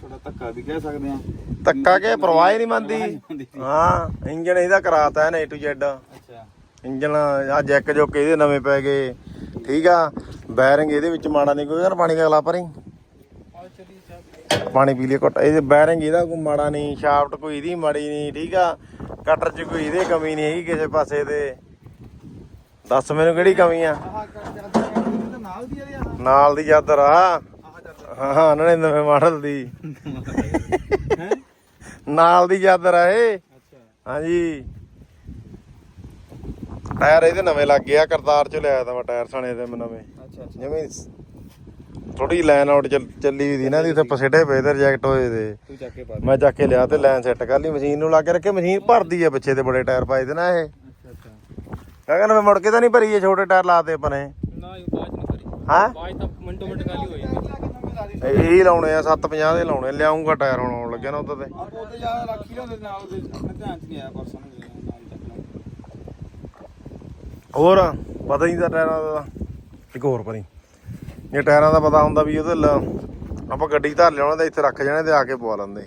[SPEAKER 2] ਥੋੜਾ ਧੱਕਾ ਵੀ ਕਹਿ ਸਕਦੇ ਆ
[SPEAKER 1] ਧੱਕਾ ਕੇ ਪਰਵਾਹ ਹੀ ਨਹੀਂ
[SPEAKER 2] ਪਰਵਾਹ ਹੀ
[SPEAKER 1] ਇੰਜਣ ਇਹਦਾ ਕਰਾਤਾ ਹੈ A to Z
[SPEAKER 2] ਅੱਛਾ।
[SPEAKER 1] ਇੰਜਣ ਆ ਜੈਕ ਜੋ ਇਹਦੇ ਨਵੇਂ ਪੈ ਗਏ। ਠੀਕ ਆ ਬੈਰਿੰਗ ਇਹਦੇ ਵਿੱਚ ਮਾੜਾ ਨਹੀਂ ਕੋਈ ਯਾਰ ਪਾਣੀ ਦਾ ਗਲਾ ਭਰੀ ਪਾਣੀ ਪੀ ਲਿਆ ਘੁੱਟ। ਇਹ ਬੈਰਿੰਗ ਇਹਦਾ ਕੋਈ ਮਾੜਾ ਨਹੀਂ ਸ਼ਾਫਟ ਕੋਈ ਇਹਦੀ ਮਾੜੀ ਨਹੀਂ ਠੀਕ ਆ। ਕਟਰ 'ਚ ਕੋਈ ਇਹਦੇ ਕਮੀ ਨਹੀਂ ਹੈਗੀ ਕਿਸੇ ਪਾਸੇ ਤੇ। ਦੱਸ ਮੈਨੂੰ ਕਿਹੜੀ ਕਮੀ ਆ?
[SPEAKER 2] ਨਾਲ ਦੀ
[SPEAKER 1] ਚਾਦਰ ਆ। ਹਾਂ ਹਾਂ ਉਹਨਾਂ ਨੇ ਨਵੇਂ ਮਾਡਲ ਦੀ।
[SPEAKER 2] ਹੈ
[SPEAKER 1] ਨਾਲ ਦੀ ਚਾਦਰ ਆ ਇਹ।
[SPEAKER 2] ਅੱਛਾ
[SPEAKER 1] ਹਾਂਜੀ। ਟਾਇਰ ਇਹਦੇ ਨਵੇਂ ਲੱਗ ਗਏ ਆ ਕਰਤਾਰ ਚ ਲਿਆਇਆ ਤਾਂ ਮੈਂ ਟਾਇਰ ਸਣੇ ਤੇ ਮੈਂ ਨਵੇਂ।
[SPEAKER 2] ਅੱਛਾ ਅੱਛਾ।
[SPEAKER 1] ਜਿਵੇਂ ਥੋੜੀ ਲਾਈਨ ਆਊਟ ਚੱਲੀ ਸੀ ਨਾ ਦੀ ਉੱਥੇ ਪਸੇਟੇ ਪਏ ਤੇ ਰਿਜੈਕਟ ਹੋਏ ਤੇ।
[SPEAKER 2] ਤੂੰ ਚੱਕ ਕੇ ਪਾ ਦੇ।
[SPEAKER 1] ਮੈਂ ਚੱਕ ਕੇ ਲਿਆ ਤੇ ਲਾਈਨ ਸੈੱਟ ਕਰ ਲਈ ਮਸ਼ੀਨ ਨੂੰ ਲਾ ਕੇ ਰੱਖੇ ਮਸ਼ੀਨ ਭਰਦੀ ਆ ਪਿੱਛੇ ਤੇ ਬੜੇ ਟਾਇਰ ਪਾਏ ਤੇ ਨਾ ਇਹ।
[SPEAKER 2] ਅੱਛਾ ਅੱਛਾ।
[SPEAKER 1] ਕਹਿੰਦਾ ਮੈਂ ਮੁੜ ਕੇ ਤਾਂ ਨਹੀਂ ਭਰੀ ਇਹ ਛੋਟੇ ਟਾਇਰ ਲਾਤੇ ਆਪਾਂ ਨੇ।
[SPEAKER 3] ਨਾ ਇਹ ਬਾਜ ਨਹੀਂ ਕਰੀ
[SPEAKER 1] ਹਾਂ?
[SPEAKER 3] ਬਾਜ ਤਾਂ ਮਿੰਟੋ ਮਿੰਟ ਖਾਲੀ ਹੋ ਜਾਂਦੀ।
[SPEAKER 1] ਇਹ ਹੀ ਲਾਉਣੇ ਆ 750 ਦੇ ਲਾਉਣੇ ਲਿਆਉਂਗਾ ਟਾਇਰ ਹੁਣ ਆਉਣ ਲੱਗਿਆ ਨਾ ਉੱਤੇ ਤੇ।
[SPEAKER 2] ਆਹ ਉਹਦੇ ਜ਼ਿਆਦਾ ਰੱਖੀ ਲਿਆਉਂਦੇ ਨਾਲ ਉਹਦੇ ਆਪਣੇ ਧਿਆਨ ਚ ਨਹੀਂ ਆਇਆ ਪਰਸੋਂ ਨੂੰ ਨਾਲ ਚੱਕ ਲਿਆ
[SPEAKER 1] ਹੋਰ ਪਤਾ ਨਹੀਂ ਤਾਂ ਟਾਇਰਾਂ ਦਾ। ਇੱਕ ਹੋਰ ਪਰੀ। ਜੇ ਟਾਇਰਾਂ ਦਾ ਪਤਾ ਹੁੰਦਾ ਵੀ ਉਹਦੇ ਲ- ਆਪਾਂ ਗੱਡੀ ਧਰ ਲਿਆਉਣਾ ਤੇ ਇੱਥੇ ਰੱਖ ਜਾਣੇ ਤੇ ਆ ਕੇ ਪਵਾ ਲੈਂਦੇ।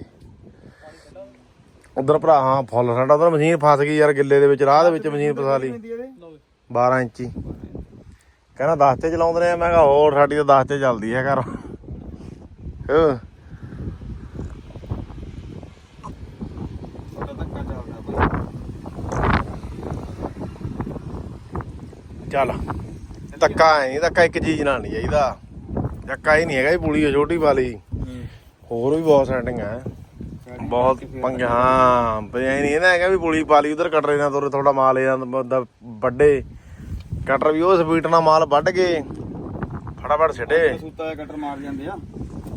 [SPEAKER 1] ਉਧਰ ਭਰਾ ਹਾਂ ਫੁੱਲ ਸਾਡਾ ਉਧਰ ਮਸ਼ੀਨ ਫਸ ਗਈ ਯਾਰ ਗਿੱਲੇ ਦੇ ਵਿੱਚ ਰਾਹ ਦੇ ਵਿੱਚ ਮਸ਼ੀਨ ਫਸਾ ਲਈ।
[SPEAKER 2] ਪੈਂਦੀ ਇਹਦੇ
[SPEAKER 3] ਲਓ
[SPEAKER 1] 12 ਇੰਚੀ। ਕਹਿੰਦਾ 10 ਤੇ ਚਲਾਉਂਦੇ ਨੇ ਮੈਂ ਕਿਹਾ ਹੋਰ ਸਾਡੀ ਤਾਂ 10 ਤੇ ਚੱਲਦੀ ਹੈ ਘਰ।
[SPEAKER 2] ਧੱਕਾ ਚੱਲਦਾ ਬਈ
[SPEAKER 1] ਚੱਲ। ਧੱਕਾ ਹੈ ਨਹੀਂ ਧੱਕਾ ਇੱਕ ਚੀਜ਼ ਨਾਲ ਨਹੀਂ ਚਾਹੀਦਾ ਧੱਕਾ ਹੀ ਨਹੀਂ ਹੈਗਾ ਇਹ ਪੁਲੀ ਛੋਟੀ ਵਾਲੀ। ਹੋਰ ਵੀ ਬਹੁਤ ਸੈਟਿੰਗ ਹੈ ਬਹੁਤ ਪੰਗੇ ਹਾਂ ਬਈ ਨਹੀਂ ਨਾ ਹੈਗਾ ਵੀ ਪੁਲੀ ਪਾ ਲਈ ਉਧਰ ਕਟਰੇ ਨਾਲ ਤੁਰੇ ਥੋੜਾ ਮਾਲ ਇਹ ਜਾਂਦਾ ਵੱਡੇ ਕਟਰ ਵੀ ਉਹ ਸਪੀਡ ਨਾਲ ਮਾਲ ਵੱਢ ਕੇ ਫਟਾਫਟ ਛੱਡੇ
[SPEAKER 2] ਸੂਤਾ ਕਟਰ ਮਾਰ ਜਾਂਦੇ ਆ।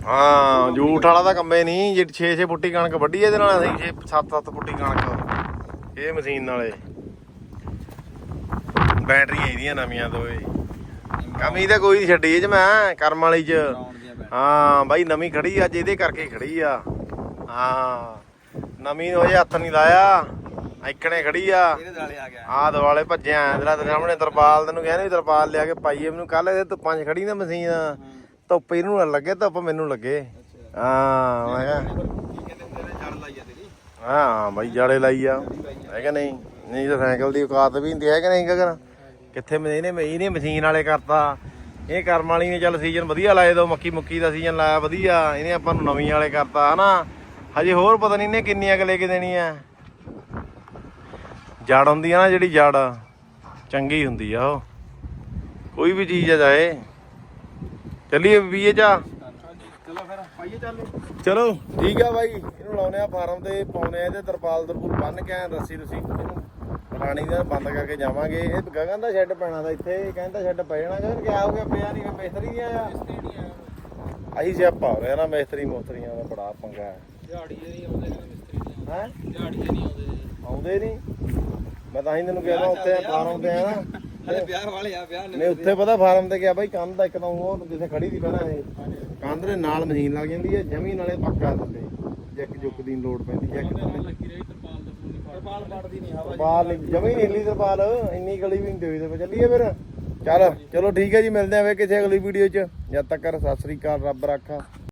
[SPEAKER 1] ਹਾਂ ਜੂਠ ਵਾਲਾ ਤਾਂ ਕੰਮੇ ਨਹੀਂ ਜੇ 6-6 ਫੁੱਟੀ ਕਣਕ ਵੱਢੀ ਇਹਦੇ ਨਾਲ ਅਸੀਂ 7-7 ਫੁੱਟੀ ਕਣਕ ਇਹ ਮਸ਼ੀਨ ਨਾਲੇ। ਬੈਟਰੀਆਂ ਇਹਦੀਆਂ ਨਵੀਆਂ ਦੋਏ ਕਮੀ ਤਾਂ ਕੋਈ ਨਹੀਂ ਛੱਡੀ ਇਹ ਚ ਮੈਂ ਕਰਮ ਵਾਲੀ ਚ। ਹਾਂ ਬਾਈ ਨਵੀਂ ਖੜੀ ਅੱਜ ਇਹਦੇ ਕਰਕੇ ਖੜੀ ਆ। ਹਾਂ ਨਵੀਂ ਹਜੇ ਹੱਥ ਨਹੀਂ ਲਾਇਆ। ਇੱਕਣੇ ਖੜੀ ਆ।
[SPEAKER 2] ਆ
[SPEAKER 1] ਦਿਵਾਲੇ ਭੱਜਿਆ ਤੇਰਾ ਤੇਰੇ ਸਾਹਮਣੇ ਤਰਪਾਲ ਤੈਨੂੰ ਕਹਿੰਦੇ ਤਰਪਾਲ ਲਿਆ ਕੇ ਪਾਈਏ ਮੈਨੂੰ ਕੱਲ ਇਹਦੇ ਧੁੱਪਾਂ 'ਚ ਖੜੀ ਨਾ ਮਸ਼ੀਨ। ਧੁੱਪ ਇਹਨੂੰ ਨਾ ਲੱਗੇ ਧੁੱਪ ਮੈਨੂੰ ਲੱਗੇ। ਹਾਂ ਮੈਂ ਕਿਹਾ ਹਾਂ ਬਾਈ ਜਾੜੇ ਲਾਈ ਆ। ਹੈ ਕਿ ਨਹੀਂ? ਨਹੀਂ ਤਾਂ ਸਾਈਕਲ ਦੀ ਔਕਾਤ ਵੀ ਹੁੰਦੀ ਹੈ ਕਿ ਨਹੀਂ ਗਗਨ? ਕਿੱਥੇ ਮੈਂ ਇਹਨੇ ਇਹਨੇ ਮਸ਼ੀਨ ਵਾਲੇ ਕਰਤਾ। ਇਹ ਕਰਮ ਵਾਲੀ ਨੇ ਚੱਲ ਸੀਜ਼ਨ ਵਧੀਆ ਲਾਏ ਦੋ ਮੱਕੀ ਮੁੱਕੀ ਦਾ ਸੀਜ਼ਨ ਲਾਇਆ ਵਧੀਆ। ਇਹਨੇ ਆਪਾਂ ਨੂੰ ਨਵੀਂ ਵਾਲੇ ਕਰਤਾ ਹਨਾ? ਹਜੇ ਹੋਰ ਪਤਾ ਨਹੀਂ ਇਹਨੇ ਕਿੰਨੀਆਂ ਕੁ ਲੈ ਕੇ ਦੇਣੀ ਆ ਜੜ ਹੁੰਦੀ ਆ ਨਾ ਜਿਹੜੀ ਜੜ ਚੰਗੀ ਹੁੰਦੀ ਆ ਉਹ। ਕੋਈ ਵੀ ਚੀਜ਼ ਆ ਜਾਏ। ਚੱਲੀਏ ਵੀਏ ਜਾ।
[SPEAKER 2] ਚਲੋ ਫਿਰ ਪਾਈਏ ਚੱਲ।
[SPEAKER 1] ਚਲੋ। ਠੀਕ ਆ ਬਾਈ ਇਹਨੂੰ ਲਾਉਨੇ ਆ ਫਾਰਮ ਤੇ ਪਾਉਨੇ ਆ ਇਹਦੇ ਤਰਪਾਲ ਤਰਪੂਲ ਬੰਨ ਕੇ ਐਂ ਰੱਸੀ ਰੁਸੀ ਇਹਨੂੰ ਰਾਣੀ ਦਾ ਬੰਦ ਕਰਕੇ ਜਾਵਾਂਗੇ। ਇਹ ਗਗਨ ਦਾ ਸ਼ੈੱਡ ਪੈਣਾ ਦਾ ਇੱਥੇ ਕਹਿੰਦਾ ਸ਼ੈੱਡ ਪੈ ਜਾਣਾ। ਗਗਨ ਕਿਆ ਹੋ ਗਿਆ ਪਿਆ ਨਹੀਂ ਮਿਸਤਰੀ ਨਹੀਂ ਆਇਆ ਆਹੀ ਸਿਆਪਾ ਹੋ ਰਿਹਾ ਨਾ ਮਿਸਤਰੀ ਮੋਤਰੀਆਂ ਦਾ ਬੜਾ ਪੰਗਾ ਹੈ।
[SPEAKER 3] ਦਿਹਾੜੀ ਨਹੀਂ ਆਉਂਦੇ ਨੇ ਮਿਸਤਰੀ
[SPEAKER 1] ਹੈਂ?
[SPEAKER 3] ਦਿਹਾੜੀ ਨਹੀਂ ਆਉਂਦੇ।
[SPEAKER 1] ਆਉਂਦੇ ਨਹੀਂ ਮੈਂ ਤਾਂ ਹੀ ਤੈਨੂੰ ਕਹਿੰਦਾ ਉੱਥੇ ਫਾਰਮ ਤੇ ਆ ਨਾ।
[SPEAKER 2] ਹਲੇ ਵਿਆਹ ਵਾਲੇ ਆ ਵਿਆਹ
[SPEAKER 1] ਨਹੀਂ ਉੱਥੇ ਪਤਾ ਫਾਰਮ ਤੇ ਗਿਆ ਬਾਈ ਕੰਧ ਇੱਕ ਤਾਂ ਉਹ ਜਿੱਥੇ ਖੜੀ ਦੀ ਪਹਿਲਾਂ ਇਹ। ਕੰਧ ਦੇ ਨਾਲ ਮਸ਼ੀਨ ਲੱਗ ਜਾਂਦੀ ਹੈ ਜ਼ਮੀਨ ਨਾਲੇ ਪੱਕਾ ਥੱਲੇ। ਜੈਕ ਜੁੱਕ ਦੀ ਨੀ ਲੋੜ ਪੈਂਦੀ ਜੈਕ ਥੱਲੇ।
[SPEAKER 3] ਲੱਗੀ ਰਹੀ ਤਰਪਾਲ ਦਾ ਨਹੀਂ ਫੜ
[SPEAKER 2] ਤਰਪਾਲ ਪੜਦੀ ਨਹੀਂ ਹਵਾ
[SPEAKER 1] ਤਰਪਾਲ ਨਹੀਂ ਜਮੀ ਨਹੀਂ ਹਿੱਲੀ ਤਰਪਾਲ। ਇੰਨੀ ਗਲੀ ਵੀ ਨਹੀਂ ਦੇਈ ਤੇ ਚੱਲੀਏ ਫਿਰ। ਚੱਲ ਚਲੋ ਠੀਕ ਹੈ ਜੀ ਮਿਲਦੇ ਆਂ ਵੇ ਕਿਸੇ ਅਗਲੀ ਵੀਡੀਓ 'ਚ। ਜਦ ਤੱਕ ਸਤਿ ਸ੍ਰੀ ਅਕਾਲ ਰੱਬ ਰਾਖਾ।